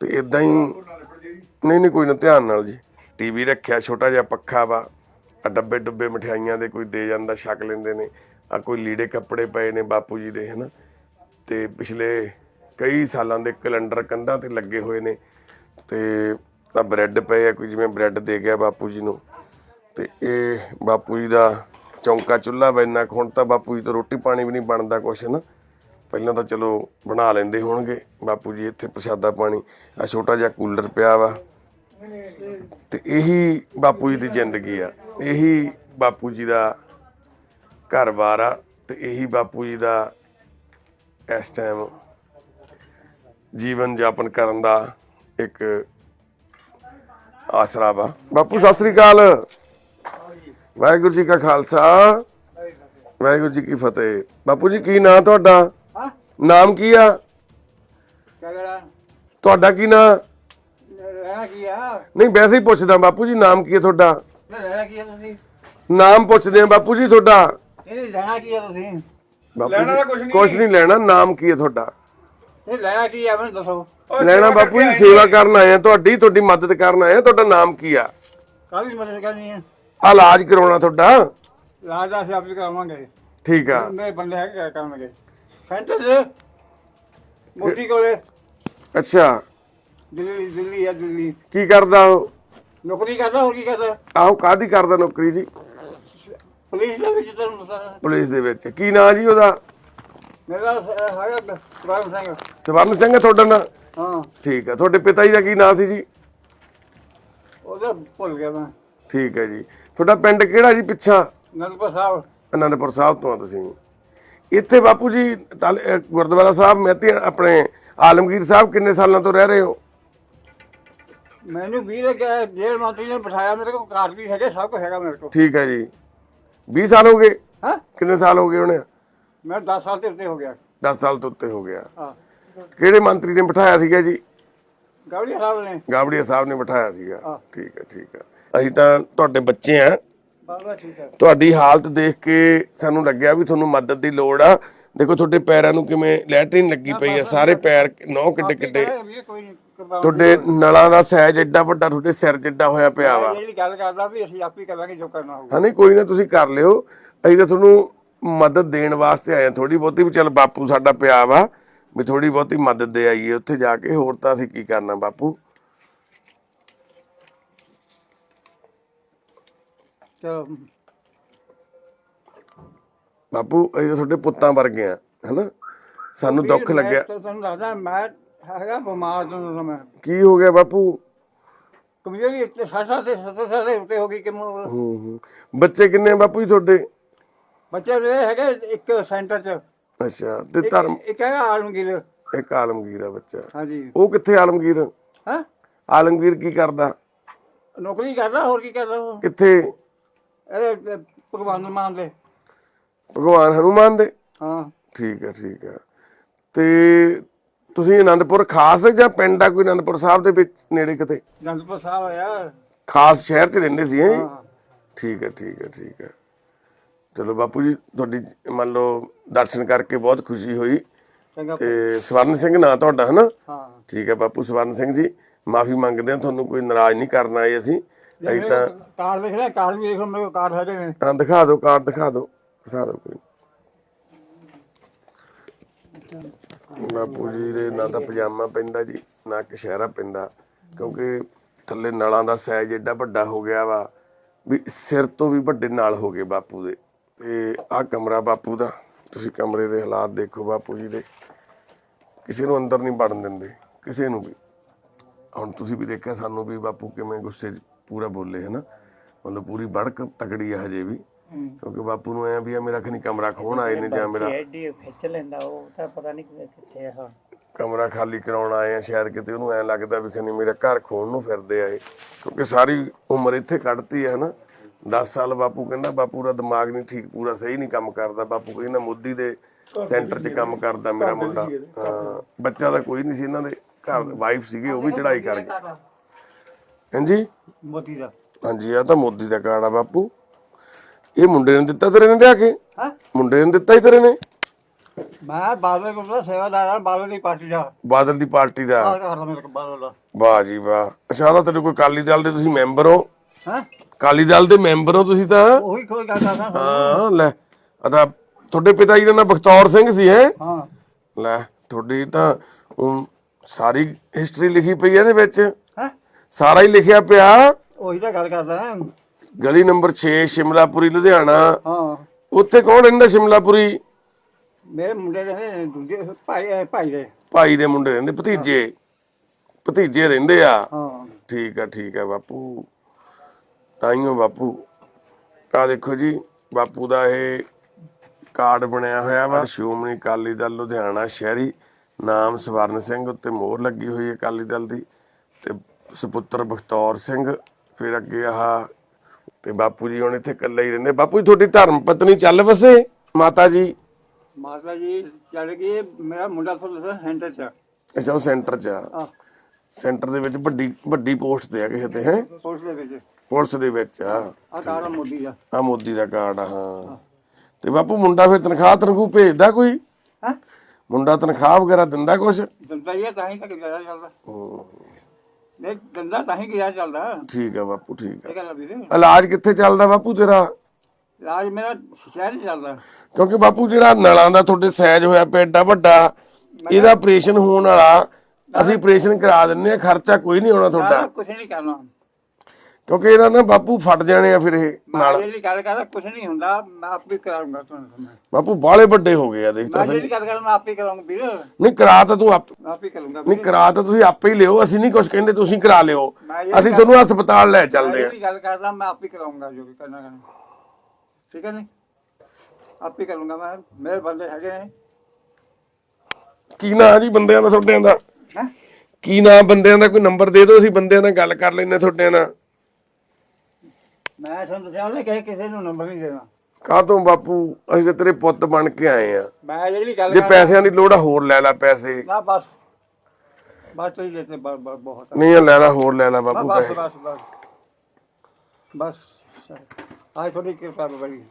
ਤੇ ਇਦਾਂ ਹੀ ਨਹੀਂ ਨਹੀਂ ਕੋਈ ਨਾ ਧਿਆਨ ਨਾਲ ਜੀ। ਟੀਵੀ ਰੱਖਿਆ ਛੋਟਾ ਜਿਹਾ ਪੱਖਾ ਵਾ। ਆ ਡੱਬੇ ਡੁੱਬੇ ਮਠਿਆਈਆਂ ਦੇ ਕੋਈ ਦੇ ਜਾਂਦਾ ਛਕ ਲੈਂਦੇ ਨੇ। ਆ ਕੋਈ ਲੀੜੇ ਕੱਪੜੇ ਪਏ ਨੇ ਬਾਪੂ ਜੀ ਦੇ ਹਨਾ। ਤੇ ਪਿਛਲੇ ਕਈ ਸਾਲਾਂ ਦੇ ਕੈਲੰਡਰ ਕੰਧਾਂ ਤੇ ਲੱਗੇ ਹੋਏ ਨੇ। ਤੇ ਆ ਬ੍ਰੈਡ ਪਏ ਆ ਕੋਈ ਜਿਵੇਂ ਬ੍ਰੈਡ ਦੇ ਗਿਆ ਬਾਪੂ ਜੀ ਨੂੰ। ਤੇ ਇਹ ਬਾਪੂ ਜੀ ਦਾ ਚੌਂਕਾ ਚੁੱਲ੍ਹਾ ਵਾ ਇੰਨਾ ਕੁ, ਹੁਣ ਤਾਂ ਬਾਪੂ ਜੀ ਤੋਂ ਰੋਟੀ ਪਾਣੀ ਵੀ ਨਹੀਂ ਬਣਦਾ ਕੁਛ ਨਾ ਪਹਿਲਾਂ ਤਾਂ ਚਲੋ ਬਣਾ ਲੈਂਦੇ ਹੋਣਗੇ। ਬਾਪੂ ਜੀ ਇੱਥੇ ਪ੍ਰਸ਼ਾਦਾ ਪਾਣੀ ਆ ਛੋਟਾ ਜਿਹਾ ਕੂਲਰ ਪਿਆ ਵਾ। ਤੇ ਇਹੀ ਬਾਪੂ ਜੀ ਦੀ ਜ਼ਿੰਦਗੀ ਆ। ਇਹੀ ਬਾਪੂ ਜੀ ਦਾ ਘਰ-ਬਾਰ ਆ ਤੇ ਇਹੀ ਬਾਪੂ ਜੀ ਦਾ ਇਸ ਟਾਈਮ ਜੀਵਨ ਜਾਪਨ ਕਰਨ ਦਾ ਇੱਕ ਆਸਰਾ ਵਾ। ਬਾਪੂ, ਸਤਿ ਸ੍ਰੀ ਅਕਾਲ। ਵਾਹਿਗੁਰੂ ਜੀ ਕਾ ਖਾਲਸਾ। ਵਾਹਿਗੁਰੂ ਜੀ ਕੀ ਫਤਿਹ। ਬਾਪੂ ਜੀ, ਕੀ ਨਾਂ ਤੁਹਾਡਾ? ਨਾਮ ਕੀ ਆ? ਕਗੜਾ। ਤੁਹਾਡਾ ਕੀ ਨਾਂ? ਰਹਿਣਾ ਕੀ ਆ? ਨਹੀਂ ਵੈਸੇ ਹੀ ਪੁੱਛਦਾ ਬਾਪੂ ਜੀ ਨਾਮ ਕੀ ਹੈ ਤੁਹਾਡਾ? ਰਹਿਣਾ ਕੀ ਆ ਤੁਸੀਂ? ਨਾਮ ਪੁੱਛਦੇ ਆ ਬਾਪੂ ਜੀ ਤੁਹਾਡਾ। ਇਹ ਰਹਿਣਾ ਕੀ ਆ ਤੁਸੀਂ? ਬਾਪੂ ਲੈਣਾ ਤਾਂ ਕੁਛ ਨਹੀਂ। ਕੁਛ ਨਹੀਂ ਲੈਣਾ ਨਾਮ ਕੀ ਹੈ ਤੁਹਾਡਾ? ਇਹ ਲੈਣਾ ਕੀ ਆ ਮੈਨੂੰ ਦੱਸੋ। ਲੈਣਾ ਬਾਪੂ ਜੀ ਸੇਵਾ ਕਰਨ ਆਏ ਆ ਤੁਹਾਡੀ ਤੁਹਾਡੀ ਮਦਦ ਕਰਨ ਆਏ ਆ ਤੁਹਾਡਾ ਨਾਮ ਕੀ ਆ? ਕਾਹਦੀ ਮਦਦ ਕਰਨੀ ਹੈ ਆ ਇਲਾਜ ਕਰਾਉਣਾ ਤੁਹਾਡਾ। ਲਾਜ ਅਸੀਂ ਆਪੇ ਕਰਾਵਾਂਗੇ। ਠੀਕ ਆ। ਮੇਰੇ ਬੰਦੇ ਹੈਗੇ ਕਰ- ਕਰਨਗੇ ਸੈਂਟਰ ਦੇ? ਮੋਟੀ ਕੋਲੇ। ਅੱਛਾ। ਦਿੱਲੀ ਦਿੱਲੀ ਆ ਦਿੱਲੀ। ਕੀ ਕਰਦਾ ਉਹ? ਨੌਕਰੀ ਕਰਦਾ ਹੋਰ ਕੀ ਕਰਦਾ? ਆਹੋ ਕਾਦੀ ਕਰਦਾ ਨੌਕਰੀ ਜੀ? ਪੁਲਿਸ ਦੇ ਵਿੱਚ ਤੁਹਾਨੂੰ ਦੱਸਾਂ ਪੁਲਿਸ ਦੇ ਵਿੱਚ। ਕੀ ਨਾਂ ਜੀ ਉਹਦਾ? ਮੇਰਾ ਅਹ, ਹੈਗਾ ਸੁਭਾਨ ਸਿੰਘ। ਸਵਰਨ ਸਿੰਘ ਹੈ ਤੁਹਾਡਾ ਨਾਂ? ਹਾਂ। ਠੀਕ ਆ। ਤੁਹਾਡੇ ਪਿਤਾ ਜੀ ਦਾ ਕੀ ਨਾਂ ਸੀ ਜੀ? ਉਹਦਾ ਭੁੱਲ ਗਿਆ ਮੈਂ। ਠੀਕ ਹੈ ਜੀ। ਤੁਹਾਡਾ ਪਿੰਡ ਕਿਹੜਾ ਜੀ ਪਿੱਛਾ? ਨੰਦਪੁਰ ਸਾਹਿਬ। ਅਨੰਦਪੁਰ ਸਾਹਿਬ ਤੋਂ ਆ ਤੁਸੀਂ। ਇੱਥੇ ਬਾਪੂ ਜੀ ਗੁਰਦੁਆਰਾ ਸਾਹਿਬ ਮਹਿਤੀ ਆਪਣੇ ਆਲਮਗੀਰ ਸਾਹਿਬ ਕਿੰਨੇ ਸਾਲਾਂ ਤੋਂ ਰਹਿ ਰਹੇ ਹੋ? ਮੈਨੂੰ ਵੀ ਲੱਗਿਆ ਜੇਲ੍ਹ ਮੰਤਰੀ ਨੇ ਬਿਠਾਇਆ ਮੇਰੇ ਕੋਲ ਕਾਰਡ ਵੀ ਹੈਗੇ ਸਭ ਕੁਝ ਹੈਗਾ ਮੇਰੇ ਕੋਲ। ਠੀਕ ਹੈ ਜੀ। 20 ਸਾਲ ਹੋ ਗਏ? ਹਾਂ? ਕਿੰਨੇ ਸਾਲ ਹੋ ਗਏ ਉਹਨੇ? ਮੈਂ 10 ਸਾਲ ਦੇ ਉੱਤੇ ਹੋ ਗਿਆ। 10 ਸਾਲ ਤੋਂ ਉੱਤੇ ਹੋ ਗਿਆ। ਹਾਂ। ਕਿਹੜੇ ਮੰਤਰੀ ਨੇ ਬਿਠਾਇਆ ਸੀਗਾ ਜੀ? ਗਾਵੜੀ ਸਾਹਿਬ ਨੇ। ਗਾਬੜੀਆ ਸਾਹਿਬ ਨੇ ਬਿਠਾਇਆ ਸੀਗਾ। ਠੀਕ ਹੈ ਠੀਕ ਹੈ। ਅਸੀਂ ਤਾਂ ਤੁਹਾਡੇ ਬੱਚੇ ਆ ਤੁਹਾਡੀ ਹਾਲਤ ਦੇਖ ਕੇ ਸਾਨੂੰ ਲੱਗਿਆ ਵੀ ਤੁਹਾਨੂੰ ਮਦਦ ਦੀ ਲੋੜ ਆ। ਦੇਖੋ ਤੁਹਾਡੇ ਪੈਰਾਂ ਨੂੰ ਕਿਵੇਂ ਲੈਟਰਿਨ ਲੱਗੀ ਪਈ ਆ। ਸਾਰੇ ਪੈਰ ਨੌ ਕਿੱਡੇ ਕਿੱਡੇ। ਤੁਹਾਡੇ ਨਲਾਂ ਦਾ ਸਾਈਜ਼ ਐਡਾ ਵੱਡਾ ਤੁਹਾਡੇ ਸਿਰ ਜਿੱਡਾ ਹੋਇਆ ਪਿਆ ਵਾ। ਜਿਹੜੀ ਗੱਲ ਕਰਦਾ ਵੀ ਅਸੀਂ ਆਪੇ ਕਰਾਂਗੇ ਜੋ ਕਰਨਾ ਹੋਊਗਾ। ਹਾਂ ਨਹੀਂ ਕੋਈ ਨਾ ਤੁਸੀਂ ਕਰ ਲਿਓ। ਅਸੀਂ ਤਾਂ ਤੁਹਾਨੂੰ ਮਦਦ ਦੇਣ ਵਾਸਤੇ ਆਏ ਥੋੜੀ ਬਹੁਤੀ ਵੀ ਚੱਲ ਬਾਪੂ ਸਾਡਾ ਪਿਆ ਵਾ। ਵੀ ਥੋੜੀ ਬਹੁਤੀ ਮਦਦ ਦੇ ਆਈਏ। ਉੱਥੇ ਜਾ ਕੇ ਹੋਰ ਤਾਂ ਅਸੀਂ ਕੀ ਕਰਨਾ ਬਾਪੂ? ਚਲੋ। ਬਾਪੂ ਅਸੀਂ ਤਾਂ ਤੁਹਾਡੇ ਪੁੱਤਾਂ ਵਰਗੇ ਆ ਹਨਾ? ਸਾਨੂੰ ਦੁੱਖ ਲੱਗਿਆ। ਤਾਂ ਤੁਹਾਨੂੰ ਦੱਸਦਾ ਮੈਂ ਹੈਗਾ ਬਿਮਾਰ ਤੋਂ ਮੈਂ। ਕੀ ਹੋ ਗਿਆ ਬਾਪੂ? ਕਮਜ਼ੋਰੀ ਇੱਥੇ 60 ਤੇ 70 ਸਾਲ ਦੇ ਉੱਤੇ ਹੋ ਗਈ ਕਿ ਹੂੰ ਹੂੰ। ਬੱਚੇ ਕਿੰਨੇ ਆ ਬਾਪੂ ਜੀ ਤੁਹਾਡੇ? ਬੱਚੇ ਦੇ ਹੈਗੇ ਇੱਕ ਸੈਂਟਰ ਚ। ਅੱਛਾ ਤੇ ਧਰਮ ਇੱਕ ਹੈਗਾ ਆਲਮਗੀਰ। ਇੱਕ ਆਲਮਗੀਰ ਆ ਬੱਚਾ। ਹਾਂਜੀ। ਉਹ ਕਿੱਥੇ ਆਲਮਗੀਰ? ਹਾਂ? ਆਲਮਗੀਰ ਕੀ ਕਰਦਾ? ਨੌਕਰੀ ਕਰਦਾ ਹੋਰ ਕੀ ਕਰਦਾ ਉਹ? ਕਿੱਥੇ? ਇਹਦੇ ਭਗਵਾਨ ਨੂੰ ਮੰਨਦੇ ਭਗਵਾਨ ਹਨੂਮਾਨ ਦੇ? ਹਾਂ। ਠੀਕ ਹੈ ਠੀਕ ਹੈ। ਤੇ ਤੁਸੀਂ ਆਨੰਦਪੁਰ ਖਾਸ ਜਾਂ ਪਿੰਡ ਆ ਕੋਈ ਆਨੰਦਪੁਰ ਸਾਹਿਬ ਦੇ ਵਿੱਚ ਨੇੜੇ ਕਿਤੇ? ਜੰਦਪੁਰ ਸਾਹਿਬ ਆਇਆ ਖਾਸ ਸ਼ਹਿਰ 'ਚ ਰਹਿੰਦੇ ਸੀ ਹੈਂ ਜੀ? ਹਾਂ। ਠੀਕ ਹੈ ਠੀਕ ਹੈ ਠੀਕ ਹੈ। ਚਲੋ ਬਾਪੂ ਜੀ ਤੁਹਾਡੀ ਮੰਨ ਲਓ ਦਰਸ਼ਨ ਕਰਕੇ ਬਹੁਤ ਖੁਸ਼ੀ ਹੋਈ। ਚੰਗਾ ਤੇ ਸਵਰਨ ਸਿੰਘ ਨਾਂ ਤੁਹਾਡਾ ਹਨਾ? ਹਾਂ। ਠੀਕ ਹੈ ਬਾਪੂ ਸਵਰਨ ਸਿੰਘ ਜੀ ਮਾਫੀ ਮੰਗਦੇ ਹਾਂ ਤੁਹਾਨੂੰ ਕੋਈ ਨਾਰਾਜ਼ ਨਹੀਂ ਕਰਨਾ ਆਏ ਅਸੀਂ। ਅਸੀਂ ਤਾਂ ਕਾਰ ਦੇਖ ਲੈ ਕਾਰ ਵੀ ਦੇਖ ਮੇਰੇ ਕੋਲ ਕਾਰ ਹੈਗੇ ਨੇ ਹਾਂ ਦਿਖਾ ਦਿਓ ਕਾਰਡ ਦਿਖਾ ਦਿਓ ਦਿਖਾ ਦਿਓ ਕੋਈ। ਬਾਪੂ ਜੀ ਦੇ ਨਾ ਤਾਂ ਪਜਾਮਾ ਪੈਂਦਾ ਜੀ ਨਾ ਕਸ਼ਹਿਰਾ ਪੈਂਦਾ ਕਿਉਂਕਿ ਥੱਲੇ ਨਲਾਂ ਦਾ ਸਾਈਜ਼ ਏਡਾ ਵੱਡਾ ਹੋ ਗਿਆ ਵਾ ਵੀ ਸਿਰ ਤੋਂ ਵੀ ਵੱਡੇ ਨਾਲ ਹੋ ਗਏ ਬਾਪੂ ਦੇ। ਤੇ ਆਹ ਕਮਰਾ ਬਾਪੂ ਦਾ ਤੁਸੀਂ ਕਮਰੇ ਦੇ ਹਾਲਾਤ ਦੇਖੋ ਬਾਪੂ ਜੀ ਦੇ। ਕਿਸੇ ਨੂੰ ਅੰਦਰ ਨਹੀਂ ਵੜਨ ਦਿੰਦੇ ਕਿਸੇ ਨੂੰ ਵੀ। ਹੁਣ ਤੁਸੀਂ ਵੀ ਦੇਖਿਆ ਸਾਨੂੰ ਵੀ ਬਾਪੂ ਕਿਵੇਂ ਗੁੱਸੇ 'ਚ ਪੂਰਾ ਬੋਲੇ ਹਨਾ? ਮਤਲਬ ਪੂਰੀ ਬੜਕ ਤਕੜੀ ਆ ਹਜੇ ਵੀ। ਕਿਉਂਕਿ ਬਾਪੂ ਨੂੰ ਐ ਵੀ ਆ ਮੇਰਾ ਖਨੀ ਕਮਰਾ ਖੋਣ ਆਏ ਨੇ ਜਾਂ ਮੇਰਾ ਐਡੀ ਖਿੱਚ ਲੈਂਦਾ ਉਹ ਤਾਂ ਪਤਾ ਨਹੀਂ ਕਿੱਥੇ ਆ ਹੁਣ। ਕਮਰਾ ਖਾਲੀ ਕਰਾਉਣ ਆਏ ਆ ਸ਼ਾਇਦ ਕਿਤੇ ਉਹਨੂੰ ਐ ਲੱਗਦਾ ਵੀ ਖਨੀ ਮੇਰਾ ਘਰ ਖੋਣ ਨੂੰ ਫਿਰਦੇ ਆਏ ਕਿਉਂਕਿ ਸਾਰੀ ਉਮਰ ਇੱਥੇ ਕੱਢਤੀ ਹੈ ਹਨਾ? 10 ਸਾਲ ਬਾਪੂ ਕਹਿੰਦਾ ਬਾਪੂ ਦਾ ਦਿਮਾਗ ਨਹੀਂ ਠੀਕ ਪੂਰਾ ਸਹੀ ਨਹੀਂ ਕੰਮ ਕਰਦਾ। ਬਾਪੂ ਕਹਿੰਦਾ ਮੋਦੀ ਦੇ ਸੈਂਟਰ 'ਚ ਕੰਮ ਕਰਦਾ ਮੇਰਾ ਮੁੰਡਾ। ਬੱਚਾ ਤਾਂ ਕੋਈ ਨਹੀਂ ਸੀ ਇਹਨਾਂ ਦੇ। ਘਰ ਵਾਈਫ ਸੀਗੇ ਉਹ ਵੀ ਚੜਾਈ ਕਰ ਗਏ ਹਾਂਜੀ? ਮੋਦੀ ਦਾ। ਹਾਂਜੀ ਆ ਤਾਂ ਮੋਦੀ ਦਾ ਕਾਰਡ ਆ ਬਾਪੂ। ਇਹ ਮੁੰਡੇ ਨੇ ਦਿੱਤਾ ਤੇਰੇ ਨੇ ਲਿਆ ਕੇ? ਹਾਂ? ਮੁੰਡੇ ਨੇ ਦਿੱਤਾ ਹੀ ਤੇਰੇ ਨੇ? ਮੈਂ ਬਾਦਲ ਕੋਲ ਦਾ ਸੇਵਾਦਾਰ ਆ ਬਾਦਲ ਦੀ ਪਾਰਟੀ ਦਾ। ਬਾਦਲ ਦੀ ਪਾਰਟੀ ਦਾ? ਆ ਕਰਦਾ ਮੇਰੇ ਕੋਲ ਬਾਦਲ ਦਾ। ਵਾਹ ਜੀ ਵਾਹ। ਅੱਛਾ ਨਾ ਤੁਹਾਡੇ ਕੋਈ ਅਕਾਲੀ ਦਲ ਦੇ ਤੁਸੀਂ ਮੈਂਬਰ ਹੋ। ਹੈ? ਅਕਾਲੀ ਦਲ ਦੇ ਮੈਂਬਰ ਹੋ ਤੁਸੀਂ ਤਾਂ? ਉਹੀ ਕੋਈ ਗੱਲ ਕਰਦਾ ਹਾਂ। ਲੈ। ਅਦਾ ਤੁਹਾਡੇ ਪਿਤਾ ਜੀ ਦਾ ਨਾਮ ਬਖਤੌਰ ਸਿੰਘ ਸੀ ਹੈ? ਹਾਂ। ਲੈ ਤੁਹਾਡੀ ਤਾਂ ਸਾਰੀ ਹਿਸਟਰੀ ਲਿਖੀ ਪਈ ਹੈ ਇਹਦੇ ਵਿੱਚ। ਸਾਰਾ ਹੀ ਲਿਖਿਆ ਪਿਆ। ਉਹੀ ਤਾਂ ਗੱਲ ਕਰਦਾ। ਗਲੀ ਨੰਬਰ 6 ਸ਼ਿਮਲਾਪੁਰੀ ਲੁਧਿਆਣਾ। ਹਾਂ। ਉੱਥੇ ਕੌਣ ਰਹਿੰਦਾ ਸ਼ਿਮਲਾਪੁਰੀ? ਮੇਰੇ ਮੁੰਡੇ ਦੇ ਨੇ ਦੂਜੇ ਭਾਈ ਭਾਈ ਦੇ। ਭਾਈ ਦੇ ਮੁੰਡੇ ਰਹਿੰਦੇ ਭਤੀਜੇ। ਭਤੀਜੇ ਰਹਿੰਦੇ ਆ। ਹਾਂ। ਠੀਕ ਆ ਠੀਕ ਆ ਬਾਪੂ। ਤਾਈਓ ਬਾਪੂ। ਆ ਦੇਖੋ ਜੀ ਬਾਪੂ ਦਾ ਇਹ ਕਾਰਡ ਬਣਿਆ ਹੋਇਆ ਵਾ। ਸ਼੍ਰੋਮਣੀ ਅਕਾਲੀ ਦਲ ਲੁਧਿਆਣਾ ਸ਼ਹਿਰੀ ਨਾਮ ਸਵਰਨ ਸਿੰਘ ਉੱਤੇ ਮੋਹਰ ਲੱਗੀ ਹੋਈ ਹੈ ਅਕਾਲੀ ਦਲ ਦੀ। ਤੇ ਸੁਪੁੱਤਰ ਬਖਤੌਰ ਸਿੰਘ ਫਿਰ ਅੱਗੇ ਆਹ ਤੇ ਬਾਪੂ ਜੀ ਹੁਣ ਇੱਥੇ ਇਕੱਲੇ ਹੀ ਰਹਿੰਦੇ। ਬਾਪੂ ਜੀ ਤੁਹਾਡੀ ਧਰਮ ਪਤਨੀ ਚੱਲ ਵਸੇ ਮਾਤਾ ਜੀ? ਮਾਤਾ ਜੀ ਚੱਲ ਗਈ ਮੇਰਾ ਮੁੰਡਾ ਤੋਂ ਸੈਂਟਰ ਚ ਅੱਛਾ ਉਹ ਸੈਂਟਰ 'ਚ ਆ। ਸੈਂਟਰ ਦੇ ਵਿੱਚ ਵੱਡੀ ਵੱਡੀ ਪੋਸਟ ਤੇ ਆ ਕਿਸੇ ਤੇ ਹੈ? ਪੁਲਿਸ ਦੇ ਵਿੱਚ। ਪੁਲਿਸ ਦੇ ਵਿੱਚ ਆ ਆ ਕਾਰਾ ਮੋਦੀ ਦਾ। ਆ ਮੋਦੀ ਦਾ ਕਾਰਡ ਆ ਹਾਂ। ਤੇ ਬਾਪੂ ਮੁੰਡਾ ਫਿਰ ਤਨਖਾਹ ਤਨਖੂ ਭੇਜਦਾ ਕੋਈ? ਹੈ? ਮੁੰਡਾ ਤਨਖਾਹ ਵਗੈਰਾ ਦਿੰਦਾ ਕੁਛ? ਦੰਦਾ ਹੀ ਆ, ਤਾਂ ਹੀ ਤਾਂ ਗੁਜ਼ਾਰਾ ਚੱਲਦਾ। ਨਹੀਂ ਦੰਦਾ ਤਾਂ ਹੀ ਗੁਜ਼ਾਰਾ ਚੱਲਦਾ। ਠੀਕ ਆ ਬਾਪੂ ਠੀਕ ਆ। ਇਹ ਗੱਲ ਵੀਰੇ। ਇਲਾਜ ਕਿੱਥੇ ਚੱਲਦਾ ਬਾਪੂ ਤੇਰਾ? ਇਲਾਜ ਮੇਰਾ ਸ਼ਹਿਰ 'ਚ ਚੱਲਦਾ। ਕਿਉਂਕਿ ਬਾਪੂ ਜਿਹੜਾ ਨਲਾਂ ਦਾ ਤੁਹਾਡੇ ਸਾਈਜ਼ ਹੋਇਆ ਪਿਆ ਏਡਾ ਵੱਡਾ ਇਹਦਾ ਆਪਰੇਸ਼ਨ ਹੋਣ ਵਾਲਾ ਅਸੀਂ ਆਪਰੇਸ਼ਨ ਕਰਾ ਦਿੰਨੇ ਆ ਖਰਚਾ ਕੋਈ ਨਹੀਂ ਆਉਣਾ ਤੁਹਾਡਾ। ਕੁਝ ਨਹੀਂ ਕਰਨਾ। ਕਿਉਂਕਿ ਇਹਦਾ ਨਾ ਬਾਪੂ ਫਟ ਜਾਣੇ ਆ ਫਿਰ ਇਹ ਮੈਂ ਜਿਹੜੀ ਗੱਲ ਕਰਦਾ ਕੁਝ ਨਹੀਂ ਹੁੰਦਾ ਮੈਂ ਆਪ ਹੀ ਕਰਾਉਂਗਾ ਤੁਹਾਨੂੰ ਮੈਂ ਬਾਪੂ ਬਾਲੇ ਵੱਡੇ ਹੋ ਗਏ ਆ ਦੇਖ ਤਾਂ ਮੈਂ ਜਿਹੜੀ ਗੱਲ ਕਰਦਾ ਮੈਂ ਆਪ ਹੀ ਕਰਾਉਂਗਾ ਵੀਰ। ਨਹੀਂ ਕਰਾ ਤਾਂ ਤੂੰ ਆਪ ਆਪ ਹੀ ਕਰੂੰਗਾ ਨਹੀਂ ਕਰਾ ਤਾਂ ਤੁਸੀਂ ਆਪੇ ਹੀ ਲਿਓ ਅਸੀਂ ਨਹੀਂ ਕੁਝ ਕਹਿੰਦੇ ਤੁਸੀਂ ਕਰਾ ਲਿਓ। ਮੈਂ ਅਸੀਂ ਤੁਹਾਨੂੰ ਹਸਪਤਾਲ ਲੈ ਚੱਲਦੇ ਆ। ਜਿਹੜੀ ਗੱਲ ਕਰਦਾ ਮੈਂ ਆਪ ਹੀ ਕਰਾਉਂਗਾ ਜੋ ਵੀ ਕਰਨਾ ਕਰਨਾ। ਠੀਕ ਹੈ ਨਹੀਂ ਆਪ ਹੀ ਕਰੂੰਗਾ ਮੈਂ ਮੇਰੇ ਬੰਦੇ ਹੈਗੇ ਨੇ। ਕੀ ਨਾਂ ਜੀ ਬੰਦਿਆਂ ਦਾ ਤੁਹਾਡਿਆਂ ਦਾ? ਹੈ? ਕੀ ਨਾਂ ਬੰਦਿਆਂ ਦਾ? ਕੋਈ ਨੰਬਰ ਦੇ ਦਿਓ ਅਸੀਂ ਬੰਦਿਆਂ ਨਾਲ ਗੱਲ ਕਰ ਲੈਨੇ ਤੁਹਾਡਿਆਂ ਨਾਲ। ਮੈਂ ਤੁਹਾਨੂੰ ਦੱਸਿਆ ਉਹਨੇ ਕਿ ਕਿਸੇ ਨੂੰ ਨੰਬਰ ਨਹੀਂ ਦੇਣਾ। ਕਾਹਤੋਂ ਬਾਪੂ? ਅਸੀਂ ਤਾਂ ਤੇਰੇ ਪੁੱਤ ਬਣ ਕੇ ਆਏ ਆ। ਮੈਂ ਜਿਹੜੀ ਗੱਲ ਜੇ ਪੈਸਿਆਂ ਦੀ ਲੋੜ ਆ ਹੋਰ ਲੈ ਲੈ ਪੈਸੇ। ਨਾ ਬਸ। ਬਸ ਤੁਸੀਂ ਬ- ਬਹੁਤ ਨਹੀਂ ਆ ਲੈ ਲੈ ਹੋਰ ਲੈ ਲੈ ਬਾਪੂ ਬਸ ਪੈਸੇ। ਬਸ ਬਸ। ਬਸ ਆਜ ਕਿਰਪਾ ਬੜੀ।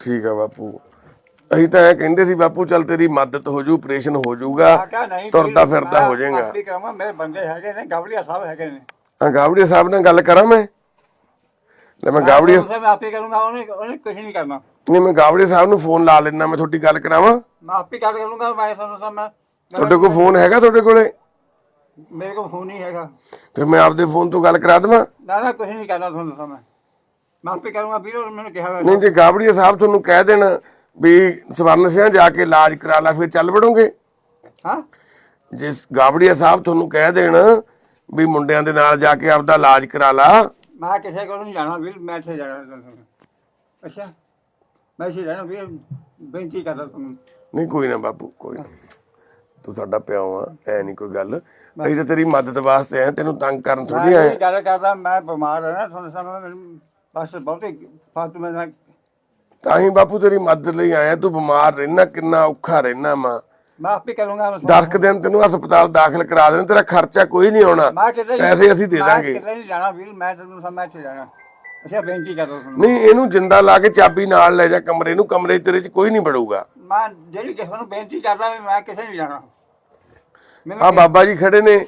ਠੀਕ ਆ ਬਾਪੂ। ਅਸੀਂ ਤਾਂ ਇਹ ਕਹਿੰਦੇ ਸੀ ਬਾਪੂ ਚੱਲ ਤੇਰੀ ਮਦਦ ਹੋ ਜੂ ਆਪਰੇਸ਼ਨ ਹੋ ਜਾਊਗਾ ਨਹੀਂ ਤੁਰਦਾ ਫਿਰਦਾ ਹੋ ਜਾਏਗਾ। ਕਰਾਂਗਾ ਮੇਰੇ ਬੰਦੇ ਹੈਗੇ ਨੇ ਗਵਲੀਆ ਸਾਹਿਬ ਹੈਗੇ ਨੇ। ਗਾਵੜੀਆ ਸਾਹਿਬ ਨਾਲ ਗੱਲ ਕਰਾਂ ਮੈਂ? ਲੈ ਮੈਂ ਗਾਵੜੀਆ ਮੈਂ ਆਪ ਕਰੂੰਗਾ ਉਹਨੇ ਉਹਨੇ ਕੁਝ ਨਹੀਂ ਕਰਨਾ। ਨਹੀਂ ਮੈਂ ਗਾਵੜੀਆ ਸਾਹਿਬ ਨੂੰ ਫੋਨ ਲਾ ਲੈਣਾ ਮੈਂ ਤੁਹਾਡੀ ਗੱਲ ਕਰਾਵਾਂ। ਮੈਂ ਆਪ ਗੱਲ ਕਰੂੰਗਾ ਮੈਂ ਤੁਹਾਨੂੰ ਮੈਂ ਤੁਹਾਡੇ ਕੋਲ ਫੋਨ ਹੈਗਾ ਤੁਹਾਡੇ ਕੋਲੇ? ਮੇਰੇ ਕੋਲ ਫੋਨ ਨਹੀਂ ਹੈਗਾ। ਫਿਰ ਮੈਂ ਆਪਦੇ ਫੋਨ ਤੋਂ ਗੱਲ ਕਰਾ ਦੇਵਾਂ। ਨਾ ਨਾ ਕੁਝ ਨਹੀਂ ਕਰਨਾ ਤੁਹਾਨੂੰ ਦੱਸਾਂ ਮੈਂ। ਮੈਂ ਆਪ ਕਰੂੰਗਾ ਵੀਰ ਮੈਨੂੰ ਕਿਹਾ। ਨਹੀਂ ਜੇ ਗਾਵੜੀਆ ਸਾਹਿਬ ਤੁਹਾਨੂੰ ਕਹਿ ਦੇਣ ਵੀ ਸਵਰਨ ਸਿੰਘ ਜਾ ਕੇ ਇਲਾਜ ਕਰਾ ਲੈ ਫਿਰ ਚੱਲ ਵੜੋਗੇ? ਹਾਂ? ਜੇ ਗਾਵੜੀਆ ਸਾਹਿਬ ਤੁਹਾਨੂੰ ਕਹਿ ਦੇਣ ਵੀ ਮੁੰਡਿਆਂ ਦੇ ਨਾਲ ਜਾ ਕੇ ਆਪਦਾ ਇਲਾਜ ਕਰਾ ਲਾ ਮੈਂ ਕਿਸੇ ਕੋਲ ਨਹੀਂ ਜਾਣਾ ਵੀਰ ਮੈਂ ਇੱਥੇ ਜਾਣਾ। ਅੱਛਾ? ਮੈਂ ਇੱਥੇ ਜਾਣਾ ਵੀਰ ਬੇਨਤੀ ਕਰਦਾ ਤੁਹਾਨੂੰ। ਨਹੀਂ ਕੋਈ ਨਾ ਬਾਪੂ ਕੋਈ ਨਾ। ਤੂੰ ਸਾਡਾ ਪਿਓ ਆ ਐ ਨਹੀਂ ਕੋਈ ਗੱਲ। ਅਸੀਂ ਤਾਂ ਤੇਰੀ ਮਦਦ ਵਾਸਤੇ ਆਏ ਤੈਨੂੰ ਤੰਗ ਕਰਨ ਥੋੜੀ ਮੈਂ ਆਏ। ਇਹ ਗੱਲ ਕਰਦਾ ਮੈਂ ਬਿਮਾਰ ਹਾਂ ਨਾ ਤੁਹਾਨੂੰ ਸਮਝ ਮੈਨੂੰ ਬਸ ਬਹੁਤੇ ਫਾਲਤੂ ਮੈਂ ਤਾਂ ਹੀ ਬਾਪੂ ਤੇਰੀ ਮਦਦ ਲਈ ਆਇਆ ਤੂੰ ਬਿਮਾਰ ਰਹਿਣਾ ਕਿੰਨਾ ਔਖਾ ਰਹਿਣਾ ਮਾਂ ਮੈਂ ਆਪ ਕਰੂੰਗਾ 10 ਦਿਨ ਤੈਨੂੰ ਹਸਪਤਾਲ ਦਾਖਲ ਕਰਾ ਦੇਣ ਤੇਰਾ ਖਰਚਾ ਕੋਈ ਨਹੀਂ ਆਉਣਾ। ਪੈਸੇ ਅਸੀਂ ਦੇ ਮੈਂ ਦਾਂਗੇ। ਕਿਤੇ ਨਹੀਂ ਜਾਣਾ ਵੀਰ ਮੈਂ ਤੁਹਾਨੂੰ ਸਮਝ ਇੱਥੇ ਜਾਣਾ। ਅੱਛਾ ਬੇਨਤੀ ਕਰਦਾ ਤੁਹਾਨੂੰ। ਨਹੀਂ ਇਹਨੂੰ ਜਿੰਦਾ ਲਾ ਕੇ ਚਾਬੀ ਨਾਲ ਲੈ ਜਾ ਕਮਰੇ ਨੂੰ ਕਮਰੇ ਤੇਰੇ 'ਚ ਕੋਈ ਨਹੀਂ ਵੜੂਗਾ। ਮੈਂ ਜਿਹੜੀ ਕਿਸੇ ਨੂੰ ਬੇਨਤੀ ਕਰਦਾ ਵੀ ਮੈਂ ਕਿਸੇ ਨਹੀਂ ਜਾਣਾ। ਮੈਨੂੰ ਆ ਬਾਬਾ ਜੀ ਖੜੇ ਨੇ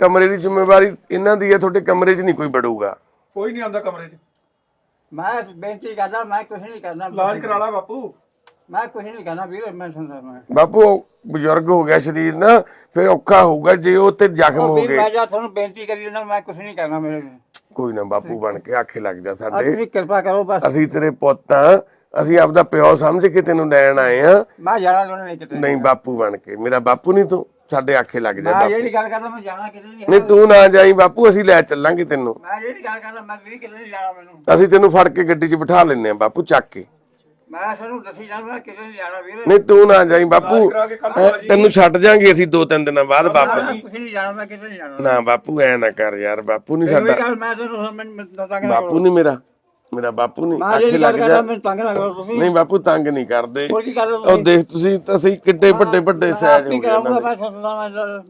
ਕਮਰੇ ਦੀ ਜ਼ਿੰਮੇਵਾਰੀ ਇਹਨਾਂ ਦੀ ਹੈ ਤੁਹਾਡੇ ਕਮਰੇ 'ਚ ਨਹੀਂ ਕੋਈ ਵੜੂਗਾ। ਕੋਈ ਨਹੀਂ ਆਉਂਦਾ ਕਮਰੇ 'ਚ। ਮੈਂ ਬੇਨਤੀ ਕਰਦਾ ਮੈਂ ਕੁਝ ਨਹੀਂ ਕਰਨਾ। ਇਲਾਜ ਕਰਾ ਲਾ ਬਾਪੂ। ਮੈਂ ਕੁਝ ਨਹੀਂ ਕਰਨਾ ਵੀਰ ਮੈਂ ਤੁਹਾਨੂੰ ਮੈਂ। ਬਾਪੂ ਉਹ ਬਜ਼ੁਰਗ ਹੋ ਗਿਆ ਸਰੀਰ ਨਾ ਫਿਰ ਔਖਾ ਹੋਊਗਾ ਜੇ ਉਹ ਤੇ ਜ਼ਖਮ ਹੋ ਵੀਰ ਗਏ। ਮੈਂ ਜਾਂ ਤੁਹਾਨੂੰ ਬੇਨਤੀ ਕਰੀ ਜਾਂਦਾ ਮੈਂ ਕੁਝ ਨਹੀਂ ਕਰਨਾ ਮੇਰੇ ਕੋਈ ਨਾ ਬਾਪੂ ਬਣ ਕੇ ਆਖੇ ਲੱਗ ਜਾ ਅੱਜ ਸਾਡੇ। ਤੁਸੀਂ ਕਿਰਪਾ ਕਰੋ ਬਸ। ਅਸੀਂ ਤੇਰੇ ਪੁੱਤ ਆ ਅਸੀਂ ਆਪਦਾ ਪਿਓ ਸਮਝ ਕੇ ਤੈਨੂੰ ਲੈਣ ਆਏ ਆ। ਮੈਂ ਜਾਣਾ ਚਾਹੁੰਦਾ ਨਹੀਂ ਕਿਤੇ ਨਹੀਂ ਬਾਪੂ ਬਣ ਕੇ ਮੇਰਾ ਬਾਪੂ ਨਹੀਂ ਤੂੰ ਸਾਡੇ ਆਖੇ ਲੱਗ ਜਾ ਮੈਂ ਬਾਪੂ। ਜਿਹੜੀ ਗੱਲ ਕਰਦਾ ਮੈਂ ਜਾਣਾ ਕਿਤੇ ਨਹੀਂ ਨਹੀਂ ਤੂੰ ਨਾ ਜਾਈ ਬਾਪੂ ਅਸੀਂ ਲੈ ਚੱਲਾਂਗੇ ਤੈਨੂੰ। ਮੈਂ ਜਿਹੜੀ ਗੱਲ ਕਰਦਾ ਮੈਂ ਵੀ ਕਿਤੇ ਨਹੀਂ ਜਾਣਾ ਮੈਨੂੰ। ਅਸੀਂ ਤੈਨੂੰ ਫੜ ਕੇ ਗੱਡੀ 'ਚ ਬਿਠਾ ਲੈਨੇ ਆ ਬਾਪੂ ਚੱਕ ਕੇ। ਮੈਂ ਤੁਹਾਨੂੰ ਦੱਸੀ ਜਾਂਦਾ ਕਿਤੇ ਨਹੀਂ ਜਾਣਾ ਵੀਰ। ਨਹੀਂ ਤੂੰ ਨਾ ਜਾਈ ਬਾਪੂ। ਹੈਂ, ਤੈਨੂੰ ਛੱਡ ਜਾਾਂਗੇ ਅਸੀਂ ਦੋ ਤਿੰਨ ਦਿਨਾਂ ਬਾਅਦ ਵਾਪਸ। ਮੈਂ ਕੁਝ ਨਹੀਂ ਜਾਣਾ ਮੈਂ ਕਿਤੇ ਨਹੀਂ ਜਾਣਾ। ਨਾ ਬਾਪੂ ਐ ਨਾ ਕਰ ਯਾਰ ਬਾਪੂ ਨਹੀਂ ਸਾਡਾ ਗੱਲ ਮੈਂ ਬਾਪੂ ਨਹੀਂ ਮੇਰਾ। ਮੇਰਾ ਬਾਪੂ ਨਹੀਂ ਮੈਂ ਆਖੇ ਲੱਗ ਜਾ। ਮੈਨੂੰ ਤੰਗ ਨਾ ਕਰੋ ਤੁਸੀਂ। ਨਹੀਂ ਬਾਪੂ ਤੰਗ ਨਹੀਂ ਕਰਦੇ। ਹੋਰ ਕੀ ਕਰ ਉਹ ਦੇਖ ਤੁਸੀਂ ਤਾਂ ਅਸੀਂ ਕਿੱਡੇ ਵੱਡੇ ਵੱਡੇ ਸਾਈਜ਼ ਹੋ ਗਏ। ਮੈਂ ਮੈਂ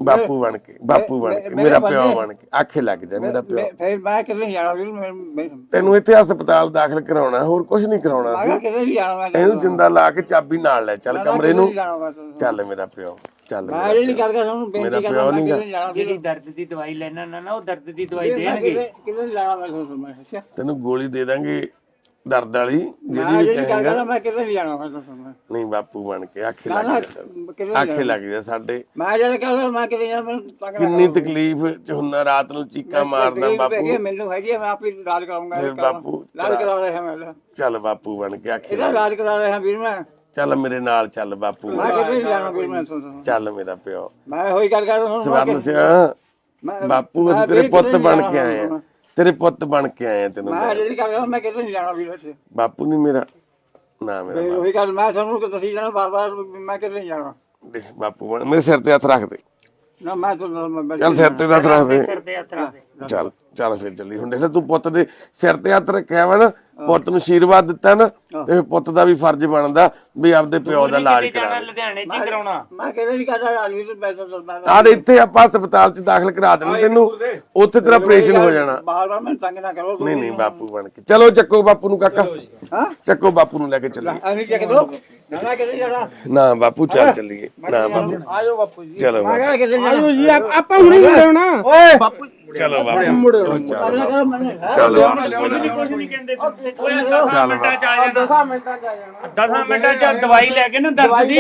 ਬਾਪੂ ਬਣ ਕੇ ਬਾਪੂ ਬਣ ਕੇ ਮੇਰੇ ਪਿਓ ਬਣ ਕੇ ਆਖੇ ਲੱਗ ਜਾ ਮੇਰਾ ਪਿਓ। ਮੈਂ- ਫਿਰ ਮੈਂ ਕਿਤੇ ਨਹੀਂ ਜਾਣਾ ਵੀਰ ਮੈਂ ਮੈਂ ਤੈਨੂੰ ਇੱਥੇ ਹਸਪਤਾਲ ਦਾਖਲ ਕਰਾਉਣਾ ਹੋਰ ਕੁਝ ਨਹੀਂ ਕਰਾਉਣਾ ਮੈਂ ਸੀ। ਮੈਂ ਇਹਨੂੰ ਜਿੰਦਾ। ਲਾ ਕੇ ਚਾਬੀ ਨਾਲ ਲੈ ਚੱਲ ਕਮਰੇ ਨੂੰ। ਮੈਂ। ਚੱਲ ਮੇਰਾ ਪਿਓ। ਚੱਲ ਮੈਂ ਜਿਹੜੀ ਗੱਲ ਕਰਦਾ ਉਹਨੂੰ ਮੇਰਾ ਬੇਨਤੀ ਪਿਓ ਕਰਦਾ ਮੈਂ ਨਹੀਂ ਜਾਣਾ ਜਿਹੜੀ ਦਰਦ ਦੀ ਦਵਾਈ ਲੈਣਾ ਨਾ ਨਾ ਉਹ ਦਰਦ ਦੀ ਦਵਾਈ ਮੈਂ ਦੇਣਗੇ। ਨਹੀਂ ਜਾਣਾ ਮੈਂ ਤੁਹਾਨੂੰ ਮੈਂ ਅੱਛਾ। ਤੈਨੂੰ ਗੋਲੀ ਦੇ ਦਾਂਗੇ ਦਰਦ ਵਾਲੀ ਜਿਹੜੀ ਮੈਂ ਵੀ ਜਿਹੜੀ ਗੱਲ ਕਹੇਗਾ। ਕਰਦਾ ਮੈਂ ਕਿਤੇ ਨਹੀਂ ਜਾਣਾ ਮੈਂ ਤੁਹਾਨੂੰ ਨਹੀਂ ਬਾਪੂ ਬਣ ਕੇ ਆਖੇ ਲੱਗ ਨਾ ਜਾ। ਕਿਤੇ ਨਹੀਂ ਆਖੇ ਲੱਗ ਜਾ ਸਾਡੇ। ਮੈਂ ਜਿਹੜਾ ਕਰਦਾ ਮੈਂ ਕਿਤੇ ਜਾਣਾ ਮੈਨੂੰ ਤੰਗ ਨਾ ਕਿੰਨੀ ਤਕਲੀਫ ਚ ਹੁੰਨਾ ਰਾਤ ਨੂੰ ਚੀਕਾਂ ਮਾਰਦਾ ਤਕਲੀਫ ਬਾਪੂ। ਹੈਗੀ ਹੈ, ਮੈਨੂੰ ਹੈਗੀ ਹੈ, ਮੈਂ ਆਪੇ ਇਲਾਜ ਕਰਾਉਂਗਾ ਫਿਰ ਬਾਪੂ ਇਲਾਜ ਕਰਾ ਰਿਹਾ ਮੈਂ ਇਹਦਾ ਚੱਲ ਬਾਪੂ ਬਣ ਕੇ ਆਖੇ ਇਹਦਾ ਲੱਗ ਇਲਾਜ ਕਰਾ ਰਿਹਾ ਵੀਰ ਮੈਂ। ਚੱਲ ਮੇਰੇ ਨਾਲ ਚੱਲ ਬਾਪੂ। ਮੈਂ ਕਿਤੇ ਨਹੀਂ। ਜਾਣਾ ਵੀਰ ਮੈਂ ਤੁਹਾਨੂੰ ਚੱਲ ਮੇਰਾ ਪਿਓ। ਮੈਂ ਹੋਈ ਗੱਲ ਕਰਦਾ ਤੁਹਾਨੂੰ ਸਵਰਨ ਸਿੰਘ ਮੈਂ ਬਾਪੂ ਅਸੀਂ ਤੇਰੇ ਪੁੱਤ ਬਣ ਕੇ ਆਏ ਆ। ਤੇਰੇ ਪੁੱਤ ਬਣ ਕੇ ਆਏ ਆ ਤੈਨੂੰ ਮੈਂ। ਜਿਹੜੀ ਗੱਲ ਕਰਦਾ ਮੈਂ ਕਿਤੇ ਨਹੀਂ ਜਾਣਾ ਵੀਰ ਇੱਥੇ ਬਾਪੂ ਨਹੀਂ ਮੇਰਾ ਨਾ ਮੇਰਾ ਤੇ ਉਹੀ ਗੱਲ ਮੈਂ ਤੁਹਾਨੂੰ ਦੱਸੀ ਜਾਣਾ ਬਾਰ ਬਾਰ ਮੈਂ ਕਿਤੇ ਨਹੀਂ ਜਾਣਾ। ਦੇਖ ਬਾਪੂ ਬਣ ਮੇਰੇ ਸਿਰ ਤੇ ਹੱਥ ਰੱਖ ਦੇ। ਨਾ ਮੈਂ ਤੁਹਾਨੂੰ ਮੈਂ ਚੱਲ ਸਿਰ ਤੇ ਹੱਥ ਰੱਖ ਦੇ। ਸਿਰ ਤੇ ਹੱਥ ਰੱਖ ਦੇ। ਚੱਲ। ਚੱਲ ਫਿਰ ਚੱਲੀ ਹੁਣ ਦੇਖ ਲੈ ਤੂੰ ਪੁੱਤ ਦੇ ਸਿਰ ਤੇ ਹੱਥ ਰੱਖਿਆ ਵਾ ਨਾ ਪੁੱਤ ਨੂੰ ਆਸ਼ੀਰਵਾਦ ਦਿੱਤਾ ਨਾ ਤੇ ਫਿਰ ਪੁੱਤ ਦਾ ਵੀ ਫਰਜ਼ ਬਣਦਾ ਵੀ ਆਪਦੇ ਪਿਓ ਦਾ ਇਲਾਜ ਕਿਤੇ ਜਾਣਾ ਕਰਾ ਲੁਧਿਆਣੇ ਚ ਹੀ ਕਰਾਉਣਾ। ਮੈਂ ਰਾਜਵੀਰ ਆਹ ਇੱਥੇ ਆਪਾਂ ਹਸਪਤਾਲ 'ਚ ਦਾਖਲ ਕਰਾ ਦੇਣੀ ਤੈਨੂੰ ਉੱਥੇ ਤੇਰਾ ਆਪਰੇਸ਼ਨ ਹੋ ਜਾਣਾ। ਬਾਰ ਬਾਰ ਮੈਨੂੰ ਤੰਗ ਨਾ ਕਰੋ। ਨਹੀਂ ਨਹੀਂ ਬਾਪੂ ਬਣ ਕੇ। ਚਲੋ ਚੱਕੋ ਬਾਪੂ ਨੂੰ ਕਾਕਾ। ਹਾਂ? ਚੱਕੋ ਬਾਪੂ ਨੂੰ ਲੈ ਕੇ ਚੱਕ ਦੋ। ਨਾ ਨਾ ਕਿਤੇ ਜਾਣਾ। ਨਾ ਬਾਪੂ ਚੱਲ ਚੱਲੀਏ। ਨਾ ਬਾਪੂ। ਆਜੋ। ਬਾਪੂ ਜੀ। ਚਲੋ ਮੈਂ ਬਾਪੂ। ਕਿਹਾ ਕਿਤੇ ਜਾਣਾ। ਜੀ ਆਪਾਂ ਹੁਣੇ ਮੁੜੇ ਹੋਣਾ ਓਏ। ਬਾਪੂ ਚਲੋ ਬਾਪੂ ਤੰਗ ਨਾ ਕਰੋ ਮੈਨੂੰ ਚਲੋ ਕੁਝ ਨਹੀਂ ਕੁਝ ਨਹੀਂ ਕਹਿੰਦੇ ਓਏ ਚੱਲ 10 ਮਿੰਟਾਂ ਚ ਆ ਜਾਣਾ। 10 ਮਿੰਟਾਂ ਚ ਦਵਾਈ ਲੈ ਕੇ ਨਾ ਦਰਦ ਦੀ।